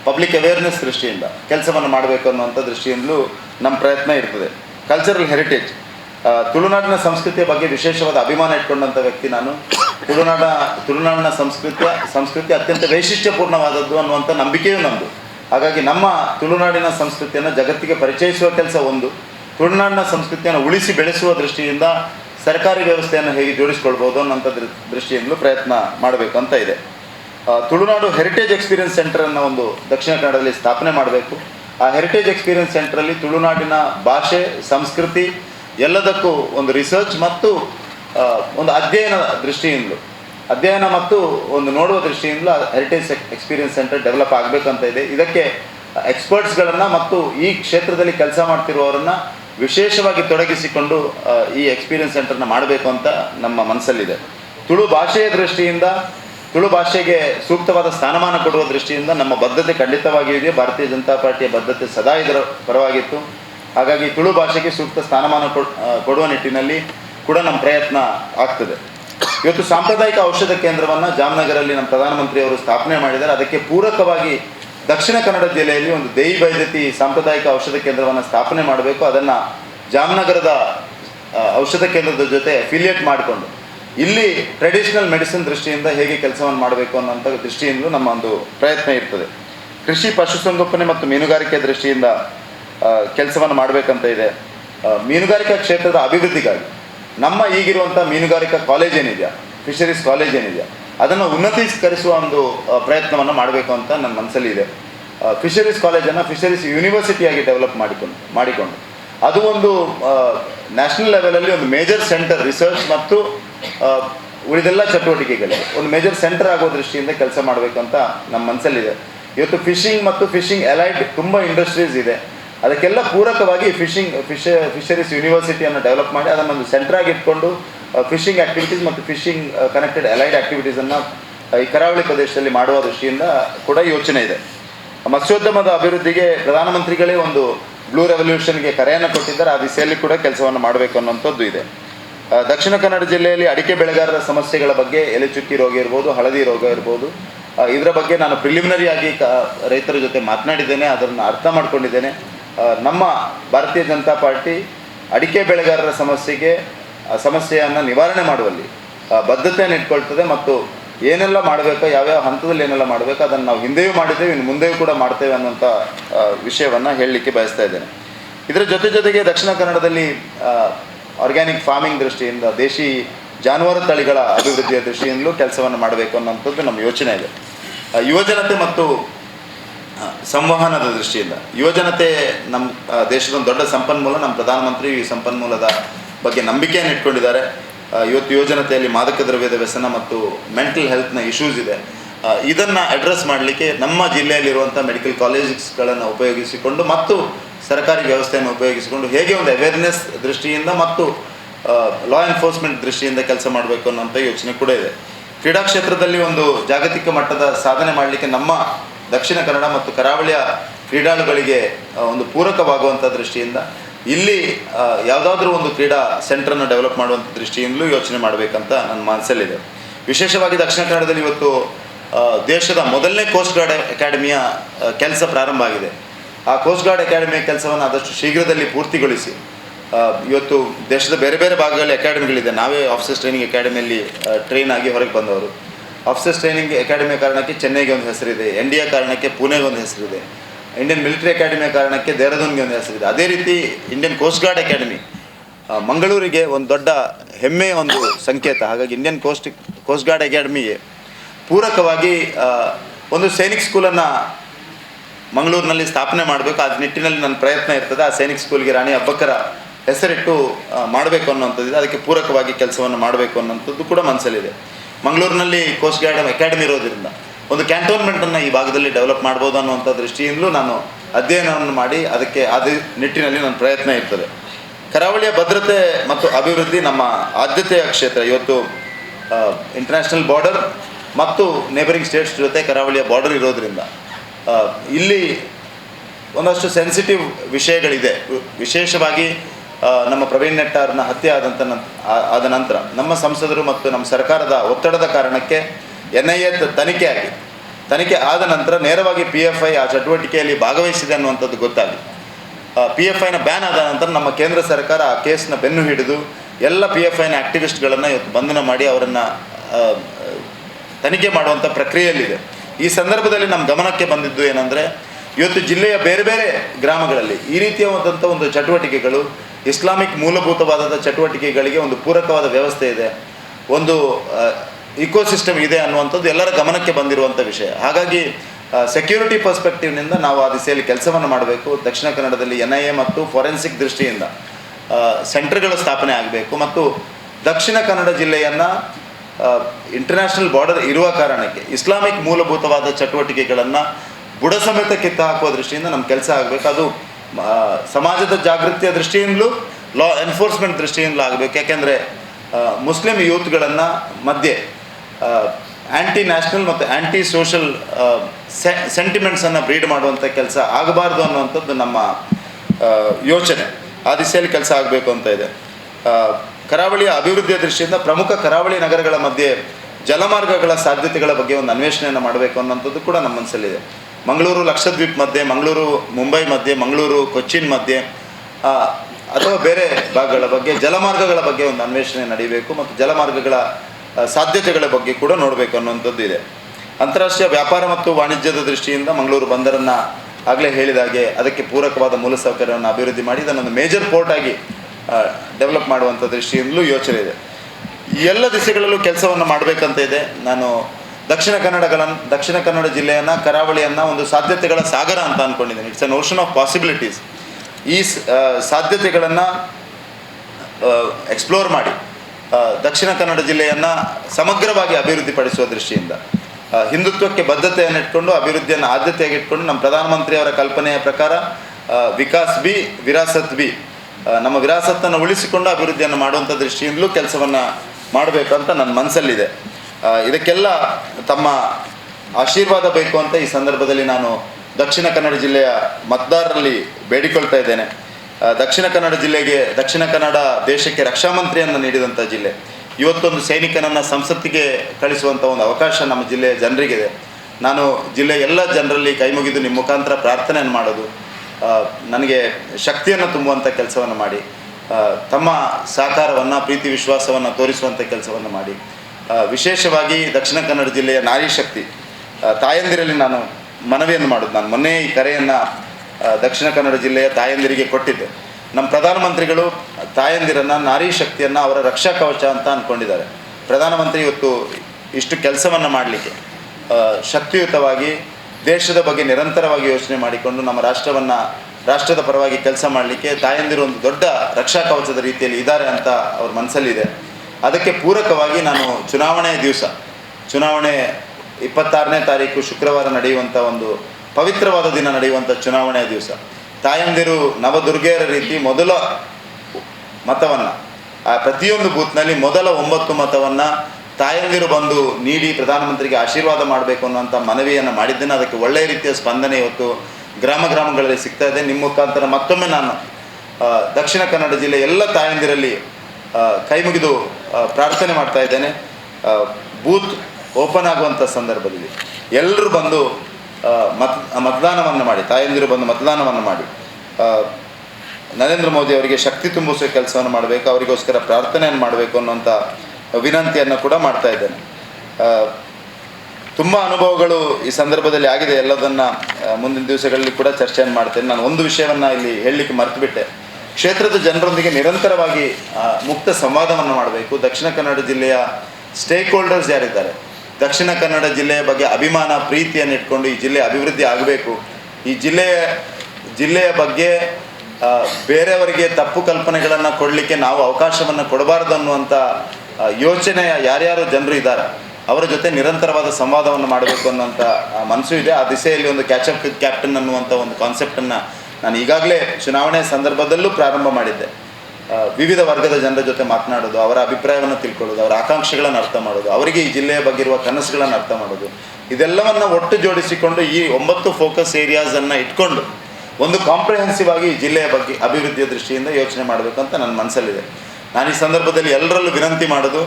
Speaker 1: ಪಬ್ಲಿಕ್ ಅವೇರ್ನೆಸ್ ದೃಷ್ಟಿಯಿಂದ ಕೆಲಸವನ್ನು ಮಾಡಬೇಕು ಅನ್ನುವಂಥ ದೃಷ್ಟಿಯಿಂದಲೂ ನಮ್ಮ ಪ್ರಯತ್ನ ಇರ್ತದೆ. ಕಲ್ಚರಲ್ ಹೆರಿಟೇಜ್ ತುಳುನಾಡಿನ ಸಂಸ್ಕೃತಿಯ ಬಗ್ಗೆ ವಿಶೇಷವಾದ ಅಭಿಮಾನ ಇಟ್ಕೊಂಡಂಥ ವ್ಯಕ್ತಿ ನಾನು. ತುಳುನಾಡ, ತುಳುನಾಡಿನ ಸಂಸ್ಕೃತಿಯ ಸಂಸ್ಕೃತಿ ಅತ್ಯಂತ ವೈಶಿಷ್ಟ್ಯಪೂರ್ಣವಾದದ್ದು ಅನ್ನುವಂಥ ನಂಬಿಕೆಯೂ ನಮ್ಮದು ಹಾಗಾಗಿ ನಮ್ಮ ತುಳುನಾಡಿನ ಸಂಸ್ಕೃತಿಯನ್ನು ಜಗತ್ತಿಗೆ ಪರಿಚಯಿಸುವ ಕೆಲಸ ಒಂದು. ತುಳುನಾಡಿನ ಸಂಸ್ಕೃತಿಯನ್ನು ಉಳಿಸಿ ಬೆಳೆಸುವ ದೃಷ್ಟಿಯಿಂದ ಸರ್ಕಾರಿ ವ್ಯವಸ್ಥೆಯನ್ನು ಹೇಗೆ ಜೋಡಿಸ್ಕೊಳ್ಬೋದು ಅನ್ನೋಂಥ ದೃಷ್ಟಿಯಿಂದಲೂ ಪ್ರಯತ್ನ ಮಾಡಬೇಕು ಅಂತ ಇದೆ. ತುಳುನಾಡು ಹೆರಿಟೇಜ್ ಎಕ್ಸ್ಪೀರಿಯನ್ಸ್ ಸೆಂಟರನ್ನು ಒಂದು ದಕ್ಷಿಣ ಕನ್ನಡದಲ್ಲಿ ಸ್ಥಾಪನೆ ಮಾಡಬೇಕು. ಆ ಹೆರಿಟೇಜ್ ಎಕ್ಸ್ಪೀರಿಯನ್ಸ್ ಸೆಂಟ್ರಲ್ಲಿ ತುಳುನಾಡಿನ ಭಾಷೆ, ಸಂಸ್ಕೃತಿ ಎಲ್ಲದಕ್ಕೂ ಒಂದು ರಿಸರ್ಚ್ ಮತ್ತು ಒಂದು ಅಧ್ಯಯನ ದೃಷ್ಟಿಯಿಂದಲೂ. ಅಧ್ಯಯನ ಮತ್ತು ಒಂದು ನೋಡುವ ದೃಷ್ಟಿಯಿಂದಲೂ ಹೆರಿಟೇಜ್ ಎಕ್ಸ್ಪೀರಿಯನ್ಸ್ ಸೆಂಟರ್ ಡೆವಲಪ್ ಆಗಬೇಕಂತ ಇದೆ. ಇದಕ್ಕೆ ಎಕ್ಸ್ಪರ್ಟ್ಸ್ಗಳನ್ನು ಮತ್ತು ಈ ಕ್ಷೇತ್ರದಲ್ಲಿ ಕೆಲಸ ಮಾಡ್ತಿರುವವರನ್ನು ವಿಶೇಷವಾಗಿ ತೊಡಗಿಸಿಕೊಂಡು ಈ ಎಕ್ಸ್ಪೀರಿಯನ್ಸ್ ಸೆಂಟರ್ನ ಮಾಡಬೇಕು ಅಂತ ನಮ್ಮ ಮನಸ್ಸಲ್ಲಿದೆ. ತುಳು ಭಾಷೆಯ ದೃಷ್ಟಿಯಿಂದ, ತುಳು ಭಾಷೆಗೆ ಸೂಕ್ತವಾದ ಸ್ಥಾನಮಾನ ಕೊಡುವ ದೃಷ್ಟಿಯಿಂದ ನಮ್ಮ ಬದ್ಧತೆ ಖಂಡಿತವಾಗಿಯೂ ಇದೆ. ಭಾರತೀಯ ಜನತಾ ಪಾರ್ಟಿಯ ಬದ್ಧತೆ ಸದಾ ಇದರ ಪರವಾಗಿತ್ತು. ಹಾಗಾಗಿ ತುಳು ಭಾಷೆಗೆ ಸೂಕ್ತ ಸ್ಥಾನಮಾನ ಕೊಡ್- ಕೊಡುವ ನಿಟ್ಟಿನಲ್ಲಿ ಕೂಡ ನಮ್ಮ ಪ್ರಯತ್ನ ಆಗ್ತದೆ. ಇವತ್ತು ಸಾಂಪ್ರದಾಯಿಕ ಔಷಧ ಕೇಂದ್ರವನ್ನು ಜಾಮನಗರಲ್ಲಿ ನಮ್ಮ ಪ್ರಧಾನಮಂತ್ರಿಯವರು ಸ್ಥಾಪನೆ ಮಾಡಿದ್ದಾರೆ. ಅದಕ್ಕೆ ಪೂರಕವಾಗಿ ದಕ್ಷಿಣ ಕನ್ನಡ ಜಿಲ್ಲೆಯಲ್ಲಿ ಒಂದು ದೇಯಿ ವೈದ್ಯತಿ ಸಾಂಪ್ರದಾಯಿಕ ಔಷಧ ಕೇಂದ್ರವನ್ನು ಸ್ಥಾಪನೆ ಮಾಡಬೇಕು. ಅದನ್ನು ಜಾಮನಗರದ ಔಷಧ ಕೇಂದ್ರದ ಜೊತೆ ಅಫಿಲಿಯೇಟ್ ಮಾಡಿಕೊಂಡು ಇಲ್ಲಿ ಟ್ರೆಡಿಷನಲ್ ಮೆಡಿಸಿನ್ ದೃಷ್ಟಿಯಿಂದ ಹೇಗೆ ಕೆಲಸವನ್ನು ಮಾಡಬೇಕು ಅನ್ನೋಂಥ ದೃಷ್ಟಿಯಿಂದಲೂ ನಮ್ಮ ಒಂದು ಪ್ರಯತ್ನ ಇರ್ತದೆ. ಕೃಷಿ ಪಶುಸಂಗೋಪನೆ ಮತ್ತು ಮೀನುಗಾರಿಕೆ ದೃಷ್ಟಿಯಿಂದ ಕೆಲಸವನ್ನು ಮಾಡಬೇಕಂತ ಇದೆ. ಮೀನುಗಾರಿಕಾ ಕ್ಷೇತ್ರದ ಅಭಿವೃದ್ಧಿಗಾಗಿ ನಮ್ಮ ಈಗಿರುವಂಥ ಮೀನುಗಾರಿಕಾ ಕಾಲೇಜ್ ಏನಿದೆಯಾ ಫಿಶರೀಸ್ ಕಾಲೇಜ್ ಏನಿದೆಯಾ, ಅದನ್ನು ಉನ್ನತೀಕರಿಸುವ ಒಂದು ಪ್ರಯತ್ನವನ್ನು ಮಾಡಬೇಕು ಅಂತ ನನ್ನ ಮನಸ್ಸಲ್ಲಿ ಇದೆ. ಫಿಶರೀಸ್ ಕಾಲೇಜನ್ನು ಫಿಶರೀಸ್ ಯೂನಿವರ್ಸಿಟಿಯಾಗಿ ಡೆವಲಪ್ ಮಾಡಿಕೊಂಡು ಮಾಡಿಕೊಂಡು. ಅದು ಒಂದು ನ್ಯಾಷನಲ್ ಲೆವೆಲಲ್ಲಿ ಒಂದು ಮೇಜರ್ ಸೆಂಟರ್ ರಿಸರ್ಚ್ ಮತ್ತು ಉಳಿದೆಲ್ಲ ಚಟುವಟಿಕೆಗಳಿಗೆ ಒಂದು ಮೇಜರ್ ಸೆಂಟರ್ ಆಗೋ ದೃಷ್ಟಿಯಿಂದ ಕೆಲಸ ಮಾಡಬೇಕು ಅಂತ ನಮ್ಮ ಮನಸ್ಸಲ್ಲಿದೆ ಇವತ್ತು ಫಿಶಿಂಗ್ ಮತ್ತು ಫಿಶಿಂಗ್ ಅಲೈಡ್ ತುಂಬ ಇಂಡಸ್ಟ್ರೀಸ್ ಇದೆ. ಅದಕ್ಕೆಲ್ಲ ಪೂರಕವಾಗಿ ಫಿಶಿಂಗ್, ಫಿಶ, ಫಿಶರೀಸ್ ಯೂನಿವರ್ಸಿಟಿಯನ್ನು ಡೆವಲಪ್ ಮಾಡಿ ಅದನ್ನೊಂದು ಸೆಂಟರ್ ಆಗಿ ಇಟ್ಕೊಂಡು ಫಿಶಿಂಗ್ ಆ್ಯಕ್ಟಿವಿಟೀಸ್ ಮತ್ತು ಫಿಶಿಂಗ್ ಕನೆಕ್ಟೆಡ್ ಅಲೈಡ್ ಆ್ಯಕ್ಟಿವಿಟೀಸನ್ನು ಈ ಕರಾವಳಿ ಪ್ರದೇಶದಲ್ಲಿ ಮಾಡುವ ದೃಷ್ಟಿಯಿಂದ ಕೂಡ ಯೋಚನೆ ಇದೆ. ಮತ್ಸ್ಯೋದ್ಯಮದ ಅಭಿವೃದ್ಧಿಗೆ ಪ್ರಧಾನಮಂತ್ರಿಗಳೇ ಒಂದು ಬ್ಲೂ ರೆವಲ್ಯೂಷನ್ಗೆ ಕರೆಯನ್ನು ಕೊಟ್ಟಿದ್ದಾರೆ. ಆ ದಿಸೆಯಲ್ಲಿ ಕೂಡ ಕೆಲಸವನ್ನು ಮಾಡಬೇಕು ಅನ್ನುವಂಥದ್ದು ಇದೆ. ದಕ್ಷಿಣ ಕನ್ನಡ ಜಿಲ್ಲೆಯಲ್ಲಿ ಅಡಿಕೆ ಬೆಳೆಗಾರರ ಸಮಸ್ಯೆಗಳ ಬಗ್ಗೆ ಎಲೆ ಚುಕ್ಕಿ ರೋಗ ಇರ್ಬೋದು, ಹಳದಿ ರೋಗ ಇರ್ಬೋದು ಇದರ ಬಗ್ಗೆ ನಾನು ಪ್ರಿಲಿಮಿನರಿ ಆಗಿ ಕ, ರೈತರ ಜೊತೆ ಮಾತನಾಡಿದ್ದೇನೆ, ಅದನ್ನು ಅರ್ಥ ಮಾಡ್ಕೊಂಡಿದ್ದೇನೆ. ನಮ್ಮ ಭಾರತೀಯ ಜನತಾ ಪಾರ್ಟಿ ಅಡಿಕೆ ಬೆಳೆಗಾರರ ಸಮಸ್ಯೆಗೆ ಸಮಸ್ಯೆಯನ್ನು ನಿವಾರಣೆ ಮಾಡುವಲ್ಲಿ ಬದ್ಧತೆಯನ್ನು ಇಟ್ಕೊಳ್ತದೆ ಮತ್ತು ಏನೆಲ್ಲ ಮಾಡಬೇಕು, ಯಾವ್ಯಾವ ಹಂತದಲ್ಲಿ ಏನೆಲ್ಲ ಮಾಡಬೇಕು ಅದನ್ನು ನಾವು ಹಿಂದೆಯೂ ಮಾಡಿದ್ದೇವೆ, ಇನ್ನು ಮುಂದೆಯೂ ಕೂಡ ಮಾಡ್ತೇವೆ ಅನ್ನೋಂಥ ವಿಷಯವನ್ನು ಹೇಳಲಿಕ್ಕೆ ಬಯಸ್ತಾ ಇದ್ದೇನೆ. ಇದರ ಜೊತೆ ಜೊತೆಗೆ ದಕ್ಷಿಣ ಕನ್ನಡದಲ್ಲಿ ಆರ್ಗ್ಯಾನಿಕ್ ಫಾರ್ಮಿಂಗ್ ದೃಷ್ಟಿಯಿಂದ ದೇಶಿ ಜಾನುವಾರು ತಳಿಗಳ ಅಭಿವೃದ್ಧಿಯ ದೃಷ್ಟಿಯಿಂದಲೂ ಕೆಲಸವನ್ನು ಮಾಡಬೇಕು ಅನ್ನೋಂಥದ್ದು ನಮ್ಮ ಯೋಚನೆ ಇದೆ. ಯುವಜನತೆ ಮತ್ತು ಸಂವಹನದ ದೃಷ್ಟಿಯಿಂದ. ಯುವಜನತೆ ನಮ್ಮ ದೇಶದ ಒಂದು ದೊಡ್ಡ ಸಂಪನ್ಮೂಲ ನಮ್ಮ ಪ್ರಧಾನಮಂತ್ರಿ ಈ ಸಂಪನ್ಮೂಲದ ಬಗ್ಗೆ ನಂಬಿಕೆಯನ್ನು ಇಟ್ಕೊಂಡಿದ್ದಾರೆ. ಇವತ್ತು ಯುವಜನತೆಯಲ್ಲಿ ಮಾದಕ ದ್ರವ್ಯದ ವ್ಯಸನ ಮತ್ತು ಮೆಂಟಲ್ ಹೆಲ್ತ್ನ ಇಶ್ಯೂಸ್ ಇದೆ. ಇದನ್ನು ಅಡ್ರೆಸ್ ಮಾಡಲಿಕ್ಕೆ ನಮ್ಮ ಜಿಲ್ಲೆಯಲ್ಲಿರುವಂಥ ಮೆಡಿಕಲ್ ಕಾಲೇಜಸ್ಗಳನ್ನು ಉಪಯೋಗಿಸಿಕೊಂಡು ಮತ್ತು ಸರ್ಕಾರಿ ವ್ಯವಸ್ಥೆಯನ್ನು ಉಪಯೋಗಿಸಿಕೊಂಡು ಹೇಗೆ ಒಂದು ಅವೇರ್ನೆಸ್ ದೃಷ್ಟಿಯಿಂದ ಮತ್ತು ಲಾ ಎನ್ಫೋರ್ಸ್ಮೆಂಟ್ ದೃಷ್ಟಿಯಿಂದ ಕೆಲಸ ಮಾಡಬೇಕು ಅನ್ನೋಂಥ ಯೋಚನೆ ಕೂಡ ಇದೆ. ಕ್ರೀಡಾ ಕ್ಷೇತ್ರದಲ್ಲಿ ಒಂದು ಜಾಗತಿಕ ಮಟ್ಟದ ಸಾಧನೆ ಮಾಡಲಿಕ್ಕೆ ನಮ್ಮ ದಕ್ಷಿಣ ಕನ್ನಡ ಮತ್ತು ಕರಾವಳಿಯ ಕ್ರೀಡಾಳುಗಳಿಗೆ ಒಂದು ಪೂರಕವಾಗುವಂಥ ದೃಷ್ಟಿಯಿಂದ ಇಲ್ಲಿ ಯಾವುದಾದ್ರೂ ಒಂದು ಕ್ರೀಡಾ ಸೆಂಟ್ರನ್ನು ಡೆವಲಪ್ ಮಾಡುವಂಥ ದೃಷ್ಟಿಯಿಂದಲೂ ಯೋಚನೆ ಮಾಡಬೇಕಂತ ನನ್ನ ಮನಸ್ಸಲ್ಲಿದೆ. ವಿಶೇಷವಾಗಿ ದಕ್ಷಿಣ ಕನ್ನಡದಲ್ಲಿ ಇವತ್ತು ದೇಶದ ಮೊದಲನೇ ಕೋಸ್ಟ್ ಗಾರ್ಡ್ ಅಕಾಡೆಮಿಯ ಕೆಲಸ ಪ್ರಾರಂಭ ಆಗಿದೆ. ಆ ಕೋಸ್ಟ್ ಗಾರ್ಡ್ ಅಕಾಡೆಮಿಯ ಕೆಲಸವನ್ನು ಆದಷ್ಟು ಶೀಘ್ರದಲ್ಲಿ ಪೂರ್ತಿಗೊಳಿಸಿ. ಇವತ್ತು ದೇಶದ ಬೇರೆ ಬೇರೆ ಭಾಗಗಳಲ್ಲಿ ಅಕಾಡೆಮಿಗಳಿದೆ ನಾವೇ ಆಫೀಸರ್ಸ್ ಟ್ರೈನಿಂಗ್ ಅಕಾಡೆಮಿಯಲ್ಲಿ ಟ್ರೈನ್ ಆಗಿ ಹೊರಗೆ ಬಂದವರು. ಆಫೀಸರ್ಸ್ ಟ್ರೈನಿಂಗ್ ಅಕಾಡೆಮಿ ಕಾರಣಕ್ಕೆ ಚೆನ್ನೈಗೆ ಒಂದು ಹೆಸರಿದೆ. ಎನ್ ಡಿ ಎ ಕಾರಣಕ್ಕೆ ಪುಣೆಗೆ ಒಂದು ಹೆಸರಿದೆ. ಇಂಡಿಯನ್ ಮಿಲಿಟರಿ ಅಕಾಡೆಮಿ ಕಾರಣಕ್ಕೆ ದೇಹರಾದೂನ್ಗೆ ಒಂದು ಹೆಸರಿದೆ. ಅದೇ ರೀತಿ ಇಂಡಿಯನ್ ಕೋಸ್ಟ್ ಗಾರ್ಡ್ ಅಕಾಡೆಮಿ ಮಂಗಳೂರಿಗೆ ಒಂದು ದೊಡ್ಡ ಹೆಮ್ಮೆಯ ಒಂದು ಸಂಕೇತ. ಹಾಗಾಗಿ ಇಂಡಿಯನ್ ಕೋಸ್ಟ್ ಕೋಸ್ಟ್ ಗಾರ್ಡ್ ಅಕಾಡೆಮಿಗೆ ಪೂರಕವಾಗಿ ಒಂದು ಸೈನಿಕ್ ಸ್ಕೂಲನ್ನು ಮಂಗಳೂರಿನಲ್ಲಿ ಸ್ಥಾಪನೆ ಮಾಡಬೇಕು. ಆ ನಿಟ್ಟಿನಲ್ಲಿ ನನ್ನ ಪ್ರಯತ್ನ ಇರ್ತದೆ. ಆ ಸೈನಿಕ್ ಸ್ಕೂಲ್ಗೆ ರಾಣಿ ಅಬ್ಬಕ್ಕರ ಹೆಸರಿಟ್ಟು ಮಾಡಬೇಕು ಅನ್ನೋಂಥದ್ದು ಅದಕ್ಕೆ ಪೂರಕವಾಗಿ ಕೆಲಸವನ್ನು ಮಾಡಬೇಕು ಅನ್ನೋಂಥದ್ದು ಕೂಡ ಮನಸ್ಸಲ್ಲಿದೆ. ಮಂಗಳೂರಿನಲ್ಲಿ ಕೋಸ್ಟ್ ಗಾರ್ಡ್ ಅಕಾಡೆಮಿ ಇರೋದ್ರಿಂದ ಒಂದು ಕ್ಯಾಂಟೋನ್ಮೆಂಟನ್ನು ಈ ಭಾಗದಲ್ಲಿ ಡೆವಲಪ್ ಮಾಡ್ಬೋದು ಅನ್ನುವಂಥ ದೃಷ್ಟಿಯಿಂದಲೂ ನಾನು ಅಧ್ಯಯನವನ್ನು ಮಾಡಿ ಅದಕ್ಕೆ ಅದೇ ನಿಟ್ಟಿನಲ್ಲಿ ನನ್ನ ಪ್ರಯತ್ನ ಇರ್ತದೆ. ಕರಾವಳಿಯ ಭದ್ರತೆ ಮತ್ತು ಅಭಿವೃದ್ಧಿ ನಮ್ಮ ಆದ್ಯತೆಯ ಕ್ಷೇತ್ರ. ಇವತ್ತು ಇಂಟರ್ನ್ಯಾಷನಲ್ ಬಾರ್ಡರ್ ಮತ್ತು ನೇಬರಿಂಗ್ ಸ್ಟೇಟ್ಸ್ ಜೊತೆ ಕರಾವಳಿಯ ಬಾರ್ಡರ್ ಇರೋದ್ರಿಂದ ಇಲ್ಲಿ ಒಂದಷ್ಟು ಸೆನ್ಸಿಟಿವ್ ವಿಷಯಗಳಿದೆ. ವಿಶೇಷವಾಗಿ ನಮ್ಮ ಪ್ರವೀಣ್ ನೆಟ್ಟಾರ್ನ ಹತ್ಯೆ ಆದಂಥ ಆದ ನಂತರ ನಮ್ಮ ಸಂಸದರು ಮತ್ತು ನಮ್ಮ ಸರ್ಕಾರದ ಒತ್ತಡದ ಕಾರಣಕ್ಕೆ ಎನ್ ಐ ಎ ತನಿಖೆ ಆಗಿ ತನಿಖೆ ಆದ ನಂತರ ನೇರವಾಗಿ ಪಿ ಎಫ್ ಐ ಆ ಚಟುವಟಿಕೆಯಲ್ಲಿ ಭಾಗವಹಿಸಿದೆ ಅನ್ನುವಂಥದ್ದು ಗೊತ್ತಾಗಿ ಪಿ ಎಫ್ ಐನ ಬ್ಯಾನ್ ಆದ ನಂತರ ನಮ್ಮ ಕೇಂದ್ರ ಸರ್ಕಾರ ಆ ಕೇಸ್ನ ಬೆನ್ನು ಹಿಡಿದು ಎಲ್ಲ ಪಿ ಎಫ್ ಐನ ಆ್ಯಕ್ಟಿವಿಸ್ಟ್ಗಳನ್ನು ಇವತ್ತು ಬಂಧನ ಮಾಡಿ ಅವರನ್ನು ತನಿಖೆ ಮಾಡುವಂಥ ಪ್ರಕ್ರಿಯೆಯಲ್ಲಿದೆ. ಈ ಸಂದರ್ಭದಲ್ಲಿ ನಮ್ಮ ಗಮನಕ್ಕೆ ಬಂದಿದ್ದು ಏನಂದರೆ, ಇವತ್ತು ಜಿಲ್ಲೆಯ ಬೇರೆ ಬೇರೆ ಗ್ರಾಮಗಳಲ್ಲಿ ಈ ರೀತಿಯಾದಂಥ ಒಂದು ಚಟುವಟಿಕೆಗಳು ಇಸ್ಲಾಮಿಕ್ ಮೂಲಭೂತವಾದ ಚಟುವಟಿಕೆಗಳಿಗೆ ಒಂದು ಪೂರಕವಾದ ವ್ಯವಸ್ಥೆ ಇದೆ. ಒಂದು ಇಕೋಸಿಸ್ಟಮ್ ಇದೆ ಅನ್ನುವಂಥದ್ದು ಎಲ್ಲರ ಗಮನಕ್ಕೆ ಬಂದಿರುವಂಥ ವಿಷಯ. ಹಾಗಾಗಿ ಸೆಕ್ಯೂರಿಟಿ ಪರ್ಸ್ಪೆಕ್ಟಿವ್ನಿಂದ ನಾವು ಆ ದಿಸೆಯಲ್ಲಿ ಕೆಲಸವನ್ನು ಮಾಡಬೇಕು. ದಕ್ಷಿಣ ಕನ್ನಡದಲ್ಲಿ ಎನ್ ಐ ಎ ಮತ್ತು ಫೊರೆನ್ಸಿಕ್ ದೃಷ್ಟಿಯಿಂದ ಸೆಂಟರ್ಗಳ ಸ್ಥಾಪನೆ ಆಗಬೇಕು. ಮತ್ತು ದಕ್ಷಿಣ ಕನ್ನಡ ಜಿಲ್ಲೆಯನ್ನು ಇಂಟರ್ನ್ಯಾಷನಲ್ ಬಾರ್ಡರ್ ಇರುವ ಕಾರಣಕ್ಕೆ, ಇಸ್ಲಾಮಿಕ್ ಮೂಲಭೂತವಾದ ಚಟುವಟಿಕೆಗಳನ್ನು ಬುಡ ಸಮೇತ ಕಿತ್ತು ಹಾಕುವ ದೃಷ್ಟಿಯಿಂದ ನಮ್ಮ ಕೆಲಸ ಆಗಬೇಕು. ಅದು ಸಮಾಜದ ಜಾಗೃತಿಯ ದೃಷ್ಟಿಯಿಂದಲೂ ಲಾ ಎನ್ಫೋರ್ಸ್ಮೆಂಟ್ ದೃಷ್ಟಿಯಿಂದಲೂ ಆಗಬೇಕು. ಯಾಕೆಂದರೆ ಮುಸ್ಲಿಂ ಯೂತ್ಗಳನ್ನು ಮಧ್ಯೆ ಆ್ಯಂಟಿ ನ್ಯಾಷನಲ್ ಮತ್ತು ಆ್ಯಂಟಿ ಸೋಷಲ್ ಸೆಂಟಿಮೆಂಟ್ಸನ್ನು ಬ್ರೀಡ್ ಮಾಡುವಂಥ ಕೆಲಸ ಆಗಬಾರ್ದು ಅನ್ನುವಂಥದ್ದು ನಮ್ಮ ಯೋಚನೆ. ಆ ದಿಸೆಯಲ್ಲಿ ಕೆಲಸ ಆಗಬೇಕು ಅಂತ ಇದೆ. ಕರಾವಳಿಯ ಅಭಿವೃದ್ಧಿಯ ದೃಷ್ಟಿಯಿಂದ ಪ್ರಮುಖ ಕರಾವಳಿ ನಗರಗಳ ಮಧ್ಯೆ ಜಲಮಾರ್ಗಗಳ ಸಾಧ್ಯತೆಗಳ ಬಗ್ಗೆ ಒಂದು ಅನ್ವೇಷಣೆಯನ್ನು ಮಾಡಬೇಕು ಅನ್ನೋಂಥದ್ದು ಕೂಡ ನಮ್ಮ ಮನಸ್ಸಲ್ಲಿದೆ ಮಂಗಳೂರು ಲಕ್ಷದ್ವೀಪ್ ಮಧ್ಯೆ, ಮಂಗಳೂರು ಮುಂಬೈ ಮಧ್ಯೆ, ಮಂಗಳೂರು ಕೊಚ್ಚಿನ್ ಮಧ್ಯೆ ಅಥವಾ ಬೇರೆ ಭಾಗಗಳ ಬಗ್ಗೆ, ಜಲಮಾರ್ಗಗಳ ಬಗ್ಗೆ ಒಂದು ಅನ್ವೇಷಣೆ ನಡೀಬೇಕು ಮತ್ತು ಜಲಮಾರ್ಗಗಳ ಸಾಧ್ಯತೆಗಳ ಬಗ್ಗೆ ಕೂಡ ನೋಡಬೇಕು ಅನ್ನುವಂಥದ್ದು ಇದೆ. ಅಂತಾರಾಷ್ಟ್ರೀಯ ವ್ಯಾಪಾರ ಮತ್ತು ವಾಣಿಜ್ಯದ ದೃಷ್ಟಿಯಿಂದ ಮಂಗಳೂರು ಬಂದರನ್ನು ಆಗಲೇ ಹೇಳಿದ ಹಾಗೆ ಅದಕ್ಕೆ ಪೂರಕವಾದ ಮೂಲಸೌಕರ್ಯವನ್ನು ಅಭಿವೃದ್ಧಿ ಮಾಡಿ, ಇದನ್ನೊಂದು ಮೇಜರ್ ಪೋರ್ಟ್ ಆಗಿ ಡೆವಲಪ್ ಮಾಡುವಂಥ ದೃಷ್ಟಿಯಿಂದಲೂ ಯೋಚನೆ ಇದೆ. ಎಲ್ಲ ದಿಸೆಗಳಲ್ಲೂ ಕೆಲಸವನ್ನು ಮಾಡಬೇಕಂತ ಇದೆ. ನಾನು ದಕ್ಷಿಣ ಕನ್ನಡಗಳನ್ನು, ದಕ್ಷಿಣ ಕನ್ನಡ ಜಿಲ್ಲೆಯನ್ನು, ಕರಾವಳಿಯನ್ನು ಒಂದು ಸಾಧ್ಯತೆಗಳ ಸಾಗರ ಅಂತ ಅನ್ಕೊಂಡಿದ್ದೀನಿ. It's an ocean of possibilities ಈ ಸಾಧ್ಯತೆಗಳನ್ನ ಎಕ್ಸ್ಪ್ಲೋರ್ ಮಾಡಿ ದಕ್ಷಿಣ ಕನ್ನಡ ಜಿಲ್ಲೆಯನ್ನು ಸಮಗ್ರವಾಗಿ ಅಭಿವೃದ್ಧಿಪಡಿಸುವ ದೃಷ್ಟಿಯಿಂದ ಹಿಂದುತ್ವಕ್ಕೆ ಬದ್ಧತೆಯನ್ನು ಇಟ್ಕೊಂಡು ಅಭಿವೃದ್ಧಿಯನ್ನು ಆದ್ಯತೆಯಾಗಿ ಇಟ್ಕೊಂಡು, ನಮ್ಮ ಪ್ರಧಾನಮಂತ್ರಿಯವರ ಕಲ್ಪನೆಯ ಪ್ರಕಾರ ವಿಕಾಸ್ ಬಿ, ವಿರಾಸತ್ ಬಿ ನಮ್ಮ ವಿರಾಸತ್ತನ್ನು ಉಳಿಸಿಕೊಂಡು ಅಭಿವೃದ್ಧಿಯನ್ನು ಮಾಡುವಂಥ ದೃಷ್ಟಿಯಿಂದಲೂ ಕೆಲಸವನ್ನು ಮಾಡಬೇಕು ಅಂತ ನನ್ನ ಮನಸ್ಸಲ್ಲಿದೆ ಇದಕ್ಕೆಲ್ಲ ತಮ್ಮ ಆಶೀರ್ವಾದ ಬೇಕು ಅಂತ ಈ ಸಂದರ್ಭದಲ್ಲಿ ನಾನು ದಕ್ಷಿಣ ಕನ್ನಡ ಜಿಲ್ಲೆಯ ಮತದಾರರಲ್ಲಿ ಬೇಡಿಕೊಳ್ತಾ ಇದ್ದೇನೆ. ದಕ್ಷಿಣ ಕನ್ನಡ ಜಿಲ್ಲೆಗೆ, ದಕ್ಷಿಣ ಕನ್ನಡ ದೇಶಕ್ಕೆ ರಕ್ಷಾ ಮಂತ್ರಿಯನ್ನು ನೀಡಿದಂಥ ಜಿಲ್ಲೆ. ಇವತ್ತೊಂದು ಸೈನಿಕನನ್ನು ಸಂಸತ್ತಿಗೆ ಕಳಿಸುವಂಥ ಒಂದು ಅವಕಾಶ ನಮ್ಮ ಜಿಲ್ಲೆಯ ಜನರಿಗಿದೆ. ನಾನು ಜಿಲ್ಲೆಯ ಎಲ್ಲ ಜನರಲ್ಲಿ ಕೈ ಮುಗಿದು ನಿಮ್ಮ ಮುಖಾಂತರ ಪ್ರಾರ್ಥನೆಯನ್ನು ಮಾಡೋದು ನನಗೆ ಶಕ್ತಿಯನ್ನು ತುಂಬುವಂಥ ಕೆಲಸವನ್ನು ಮಾಡಿ ತಮ್ಮ ಸಹಕಾರವನ್ನು, ಪ್ರೀತಿ ವಿಶ್ವಾಸವನ್ನು ತೋರಿಸುವಂಥ ಕೆಲಸವನ್ನು ಮಾಡಿ. ವಿಶೇಷವಾಗಿ ದಕ್ಷಿಣ ಕನ್ನಡ ಜಿಲ್ಲೆಯ ನಾರಿ ಶಕ್ತಿ ತಾಯಂದಿರಲ್ಲಿ ನಾನು ಮನವಿಯನ್ನು ಮಾಡೋದು. ನಾನು ಮೊನ್ನೆ ಈ ಕರೆಯನ್ನು ದಕ್ಷಿಣ ಕನ್ನಡ ಜಿಲ್ಲೆಯ ತಾಯಂದಿರಿಗೆ ಕೊಟ್ಟಿದ್ದೆ. ನಮ್ಮ ಪ್ರಧಾನಮಂತ್ರಿಗಳು ತಾಯಂದಿರನ್ನು, ನಾರಿ ಶಕ್ತಿಯನ್ನು ಅವರ ರಕ್ಷಾ ಕವಚ ಅಂತ ಅಂದ್ಕೊಂಡಿದ್ದಾರೆ ಪ್ರಧಾನಮಂತ್ರಿ ಇವತ್ತು ಇಷ್ಟು ಕೆಲಸವನ್ನು ಮಾಡಲಿಕ್ಕೆ ಶಕ್ತಿಯುತವಾಗಿ ದೇಶದ ಬಗ್ಗೆ ನಿರಂತರವಾಗಿ ಯೋಚನೆ ಮಾಡಿಕೊಂಡು ನಮ್ಮ ರಾಷ್ಟ್ರವನ್ನು, ರಾಷ್ಟ್ರದ ಪರವಾಗಿ ಕೆಲಸ ಮಾಡಲಿಕ್ಕೆ ತಾಯಂದಿರು ಒಂದು ದೊಡ್ಡ ರಕ್ಷಾ ಕವಚದ ರೀತಿಯಲ್ಲಿ ಇದ್ದಾರೆ ಅಂತ ಅವ್ರ ಮನಸ್ಸಲ್ಲಿದೆ. ಅದಕ್ಕೆ ಪೂರಕವಾಗಿ ನಾನು ಚುನಾವಣೆಯ ದಿವಸ, ಚುನಾವಣೆ ಇಪ್ಪತ್ತಾರನೇ ತಾರೀಕು ಶುಕ್ರವಾರ ನಡೆಯುವಂಥ ಒಂದು ಪವಿತ್ರವಾದ ದಿನ ನಡೆಯುವಂಥ ಚುನಾವಣೆಯ ದಿವಸ. ತಾಯಂದಿರು ನವದುರ್ಗೆಯರ ರೀತಿ ಮೊದಲ ಮತವನ್ನು, ಆ ಪ್ರತಿಯೊಂದು ಬೂತ್ನಲ್ಲಿ ಮೊದಲ ಒಂಬತ್ತು ಮತವನ್ನು ತಾಯಂದಿರು ಬಂದು ನೀಡಿ ಪ್ರಧಾನಮಂತ್ರಿಗೆ ಆಶೀರ್ವಾದ ಮಾಡಬೇಕು ಅನ್ನುವಂಥ ಮನವಿಯನ್ನು ಮಾಡಿದ್ದೇನೆ ಅದಕ್ಕೆ ಒಳ್ಳೆಯ ರೀತಿಯ ಸ್ಪಂದನೆ ಇವತ್ತು ಗ್ರಾಮ ಗ್ರಾಮಗಳಲ್ಲಿ ಸಿಗ್ತಾ ಇದೆ. ನಿಮ್ಮ ಮುಖಾಂತರ ಮತ್ತೊಮ್ಮೆ ನಾನು ದಕ್ಷಿಣ ಕನ್ನಡ ಜಿಲ್ಲೆ ಎಲ್ಲ ತಾಯಂದಿರಲ್ಲಿ ಕೈ ಮುಗಿದು ಪ್ರಾರ್ಥನೆ ಮಾಡ್ತಾ ಇದ್ದೇನೆ. ಬೂತ್ ಓಪನ್ ಆಗುವಂಥ ಸಂದರ್ಭದಲ್ಲಿ. ಎಲ್ಲರೂ ಬಂದು ಮತ ಮತ್ ಮತದಾನವನ್ನು ಮಾಡಿ, ತಾಯಂದಿರು ಬಂದು ಮತದಾನವನ್ನು ಮಾಡಿ. ನರೇಂದ್ರ ಮೋದಿ ಅವರಿಗೆ ಶಕ್ತಿ ತುಂಬಿಸುವ ಕೆಲಸವನ್ನು ಮಾಡಬೇಕು, ಅವರಿಗೋಸ್ಕರ ಪ್ರಾರ್ಥನೆಯನ್ನು ಮಾಡಬೇಕು ಅನ್ನುವಂಥ ವಿನಂತಿಯನ್ನು ಕೂಡ ಮಾಡ್ತಾ ಇದ್ದೇನೆ. ತುಂಬ ಅನುಭವಗಳು ಈ ಸಂದರ್ಭದಲ್ಲಿ ಆಗಿದೆ. ಎಲ್ಲದನ್ನು ಮುಂದಿನ ದಿವಸಗಳಲ್ಲಿ ಕೂಡ ಚರ್ಚೆಯನ್ನು ಮಾಡ್ತೇನೆ. ನಾನು ಒಂದು ವಿಷಯವನ್ನು ಇಲ್ಲಿ ಹೇಳಲಿಕ್ಕೆ ಮರೆತುಬಿಟ್ಟೆ. ಕ್ಷೇತ್ರದ ಜನರೊಂದಿಗೆ ನಿರಂತರವಾಗಿ ಮುಕ್ತ ಸಂವಾದವನ್ನು ಮಾಡಬೇಕು. ದಕ್ಷಿಣ ಕನ್ನಡ ಜಿಲ್ಲೆಯ ಸ್ಟೇಕ್ ಹೋಲ್ಡರ್ಸ್ ಯಾರಿದ್ದಾರೆ? ದಕ್ಷಿಣ ಕನ್ನಡ ಜಿಲ್ಲೆಯ ಬಗ್ಗೆ ಅಭಿಮಾನ, ಪ್ರೀತಿಯನ್ನು ಇಟ್ಕೊಂಡು ಈ ಜಿಲ್ಲೆ ಅಭಿವೃದ್ಧಿ ಆಗಬೇಕು. ಈ ಜಿಲ್ಲೆಯ ಜಿಲ್ಲೆಯ ಬಗ್ಗೆ ಬೇರೆಯವರಿಗೆ ತಪ್ಪು ಕಲ್ಪನೆಗಳನ್ನು ಕೊಡಲಿಕ್ಕೆ ನಾವು ಅವಕಾಶವನ್ನು ಕೊಡಬಾರ್ದು ಅನ್ನುವಂಥ ಯೋಚನೆಯ ಯಾರ್ಯಾರು ಜನರು ಇದ್ದಾರೆ, ಅವರ ಜೊತೆ ನಿರಂತರವಾದ ಸಂವಾದವನ್ನು ಮಾಡಬೇಕು ಅನ್ನುವಂಥ ಮನಸ್ಸು ಇದೆ. ಆ ದಿಸೆಯಲ್ಲಿ ಒಂದು ಕ್ಯಾಚಪ್ ಕ್ಯಾಪ್ಟನ್ ಅನ್ನುವಂಥ ಒಂದು ಕಾನ್ಸೆಪ್ಟನ್ನು ನಾನು ಈಗಾಗಲೇ ಚುನಾವಣೆ ಸಂದರ್ಭದಲ್ಲೂ ಪ್ರಾರಂಭ ಮಾಡಿದ್ದೆ. ವಿವಿಧ ವರ್ಗದ ಜನರ ಜೊತೆ ಮಾತನಾಡೋದು, ಅವರ ಅಭಿಪ್ರಾಯವನ್ನು ತಿಳ್ಕೊಳ್ಳೋದು, ಅವರ ಆಕಾಂಕ್ಷೆಗಳನ್ನು ಅರ್ಥ ಮಾಡೋದು, ಅವರಿಗೆ ಈ ಜಿಲ್ಲೆಯ ಬಗ್ಗೆ ಇರುವ ಕನಸುಗಳನ್ನು ಅರ್ಥ ಮಾಡೋದು. ಇದೆಲ್ಲವನ್ನು ಒಟ್ಟು ಜೋಡಿಸಿಕೊಂಡು ಈ ಒಂಬತ್ತು ಫೋಕಸ್ ಏರಿಯಾಸನ್ನು ಇಟ್ಕೊಂಡು ಒಂದು ಕಾಂಪ್ರಿಹೆನ್ಸಿವ್ ಆಗಿ ಜಿಲ್ಲೆಯ ಬಗ್ಗೆ ಅಭಿವೃದ್ಧಿಯ ದೃಷ್ಟಿಯಿಂದ ಯೋಚನೆ ಮಾಡಬೇಕು ಅಂತ ನನ್ನ ಮನಸ್ಸಲ್ಲಿದೆ. ನಾನು ಈ ಸಂದರ್ಭದಲ್ಲಿ ಎಲ್ಲರಲ್ಲೂ ವಿನಂತಿ ಮಾಡೋದು,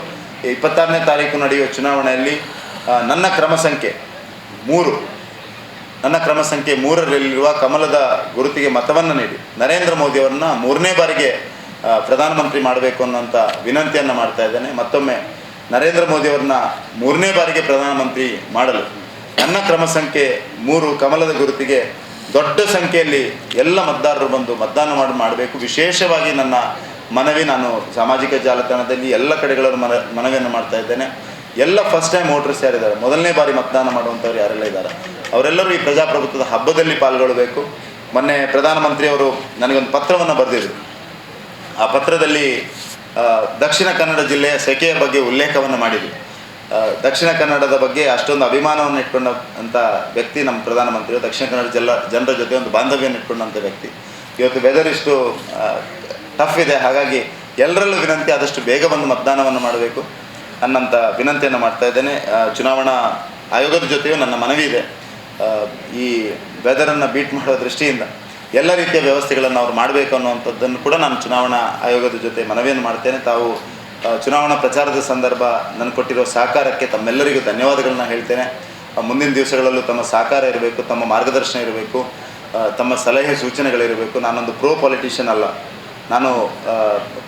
Speaker 1: ಇಪ್ಪತ್ತಾರನೇ ತಾರೀಕು ನಡೆಯುವ ಚುನಾವಣೆಯಲ್ಲಿ ನನ್ನ ಕ್ರಮ ಸಂಖ್ಯೆ ಮೂರು. ನನ್ನ ಕ್ರಮ ಸಂಖ್ಯೆ ಮೂರರಲ್ಲಿರುವ ಕಮಲದ ಗುರುತಿಗೆ ಮತವನ್ನು ನೀಡಿ. ನರೇಂದ್ರ ಮೋದಿಯವರನ್ನ ಮೂರನೇ ಬಾರಿಗೆ ಪ್ರಧಾನಮಂತ್ರಿ ಮಾಡಬೇಕು ಅನ್ನೋಂಥ ವಿನಂತಿಯನ್ನು ಮಾಡ್ತಾ ಇದ್ದೇನೆ. ಮತ್ತೊಮ್ಮೆ ನರೇಂದ್ರ ಮೋದಿಯವರನ್ನ ಮೂರನೇ ಬಾರಿಗೆ ಪ್ರಧಾನಮಂತ್ರಿ ಮಾಡಲು. ನನ್ನ ಕ್ರಮ ಸಂಖ್ಯೆ ಮೂರು ಕಮಲದ ಗುರುತಿಗೆ ದೊಡ್ಡ ಸಂಖ್ಯೆಯಲ್ಲಿ ಎಲ್ಲ ಮತದಾರರು ಬಂದು ಮತದಾನ ಮಾಡಿ, ಮಾಡಬೇಕು. ವಿಶೇಷವಾಗಿ ನನ್ನ ಮನವಿ ನಾನು ಸಾಮಾಜಿಕ ಜಾಲತಾಣದಲ್ಲಿ ಎಲ್ಲ ಕಡೆಗಳ ಮನ, ಮನವಿಯನ್ನು ಮಾಡ್ತಾ ಇದ್ದೇನೆ. ಎಲ್ಲ ಫಸ್ಟ್ ಟೈಮ್ ವೋಟರ್ಸ್ ಯಾರಿದ್ದಾರೆ? ಮೊದಲನೇ ಬಾರಿ ಮತದಾನ ಮಾಡುವಂಥವ್ರು ಯಾರೆಲ್ಲ ಇದ್ದಾರೆ? ಅವರೆಲ್ಲರೂ ಈ ಪ್ರಜಾಪ್ರಭುತ್ವದ ಹಬ್ಬದಲ್ಲಿ ಪಾಲ್ಗೊಳ್ಳಬೇಕು. ಮೊನ್ನೆ ಪ್ರಧಾನಮಂತ್ರಿಯವರು ನನಗೊಂದು ಪತ್ರವನ್ನು ಬರೆದಿದ್ರು. ಆ ಪತ್ರದಲ್ಲಿ ದಕ್ಷಿಣ ಕನ್ನಡ ಜಿಲ್ಲೆಯ ಸೆಕೆಯ ಬಗ್ಗೆ ಉಲ್ಲೇಖವನ್ನು ಮಾಡಿದ್ರು. ದಕ್ಷಿಣ ಕನ್ನಡದ ಬಗ್ಗೆ ಅಷ್ಟೊಂದು ಅಭಿಮಾನವನ್ನು ಇಟ್ಕೊಂಡ ಅಂತ ವ್ಯಕ್ತಿ ನಮ್ಮ ಪ್ರಧಾನಮಂತ್ರಿ ದಕ್ಷಿಣ ಕನ್ನಡ ಜಿಲ್ಲ ಜನರ ಜೊತೆ ಒಂದು ಬಾಂಧವ್ಯವನ್ನು ಇಟ್ಕೊಂಡಂಥ ವ್ಯಕ್ತಿ. ಇವತ್ತು ವೆದರ್ ಇಷ್ಟು ಟಫ್ ಇದೆ. ಹಾಗಾಗಿ ಎಲ್ಲರಲ್ಲೂ ವಿನಂತಿ, ಆದಷ್ಟು ಬೇಗ ಬಂದು ಮತದಾನವನ್ನು ಮಾಡಬೇಕು. ಅನ್ನಂಥ ವಿನಂತಿಯನ್ನು ಮಾಡ್ತಾ ಇದ್ದೇನೆ. ಚುನಾವಣಾ ಆಯೋಗದ ಜೊತೆಯೂ ನನ್ನ ಮನವಿ ಇದೆ. ಈ ವೆದರನ್ನು ಬೀಟ್ ಮಾಡೋ ದೃಷ್ಟಿಯಿಂದ ಎಲ್ಲ ರೀತಿಯ ವ್ಯವಸ್ಥೆಗಳನ್ನು ಅವ್ರು ಮಾಡಬೇಕು ಅನ್ನುವಂಥದ್ದನ್ನು ಕೂಡ ನಾನು ಚುನಾವಣಾ ಆಯೋಗದ ಜೊತೆ ಮನವಿಯನ್ನು ಮಾಡ್ತೇನೆ. ತಾವು ಚುನಾವಣಾ ಪ್ರಚಾರದ ಸಂದರ್ಭ ನನಗೆ ಕೊಟ್ಟಿರೋ ಸಹಕಾರಕ್ಕೆ ತಮ್ಮೆಲ್ಲರಿಗೂ ಧನ್ಯವಾದಗಳನ್ನ ಹೇಳ್ತೇನೆ. ಮುಂದಿನ ದಿವಸಗಳಲ್ಲೂ ತಮ್ಮ ಸಹಕಾರ ಇರಬೇಕು, ತಮ್ಮ ಮಾರ್ಗದರ್ಶನ ಇರಬೇಕು ತಮ್ಮ ಸಲಹೆ ಸೂಚನೆಗಳಿರಬೇಕು. ನಾನೊಂದು ಪ್ರೋ ಪಾಲಿಟಿಷಿಯನ್ ಅಲ್ಲ. ನಾನು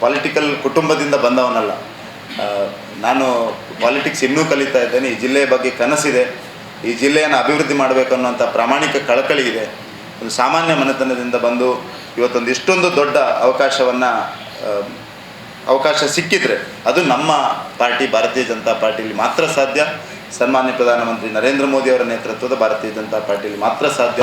Speaker 1: ಪಾಲಿಟಿಕಲ್ ಕುಟುಂಬದಿಂದ ಬಂದವನಲ್ಲ. ನಾನು ಪಾಲಿಟಿಕ್ಸ್ ಇನ್ನೂ ಕಲಿತಾ ಇದ್ದೇನೆ. ಈ ಜಿಲ್ಲೆಯ ಬಗ್ಗೆ ಕನಸಿದೆ. ಈ ಜಿಲ್ಲೆಯನ್ನು ಅಭಿವೃದ್ಧಿ ಮಾಡಬೇಕು ಅನ್ನೋಂಥ ಪ್ರಾಮಾಣಿಕ ಕಳಕಳಿ ಇದೆ. ಒಂದು ಸಾಮಾನ್ಯ ಮನೆತನದಿಂದ ಬಂದು ಇವತ್ತೊಂದು ಇಷ್ಟೊಂದು ದೊಡ್ಡ ಅವಕಾಶವನ್ನು ಅವಕಾಶ ಸಿಕ್ಕಿದ್ರೆ ಅದು ನಮ್ಮ ಪಾರ್ಟಿ, ಭಾರತೀಯ ಜನತಾ ಪಾರ್ಟಿಯಲ್ಲಿ ಮಾತ್ರ ಸಾಧ್ಯ. ಸನ್ಮಾನ್ಯ ಪ್ರಧಾನಮಂತ್ರಿ ನರೇಂದ್ರ ಮೋದಿ ಅವರ ನೇತೃತ್ವದ ಭಾರತೀಯ ಜನತಾ ಪಾರ್ಟಿಯಲ್ಲಿ ಮಾತ್ರ ಸಾಧ್ಯ.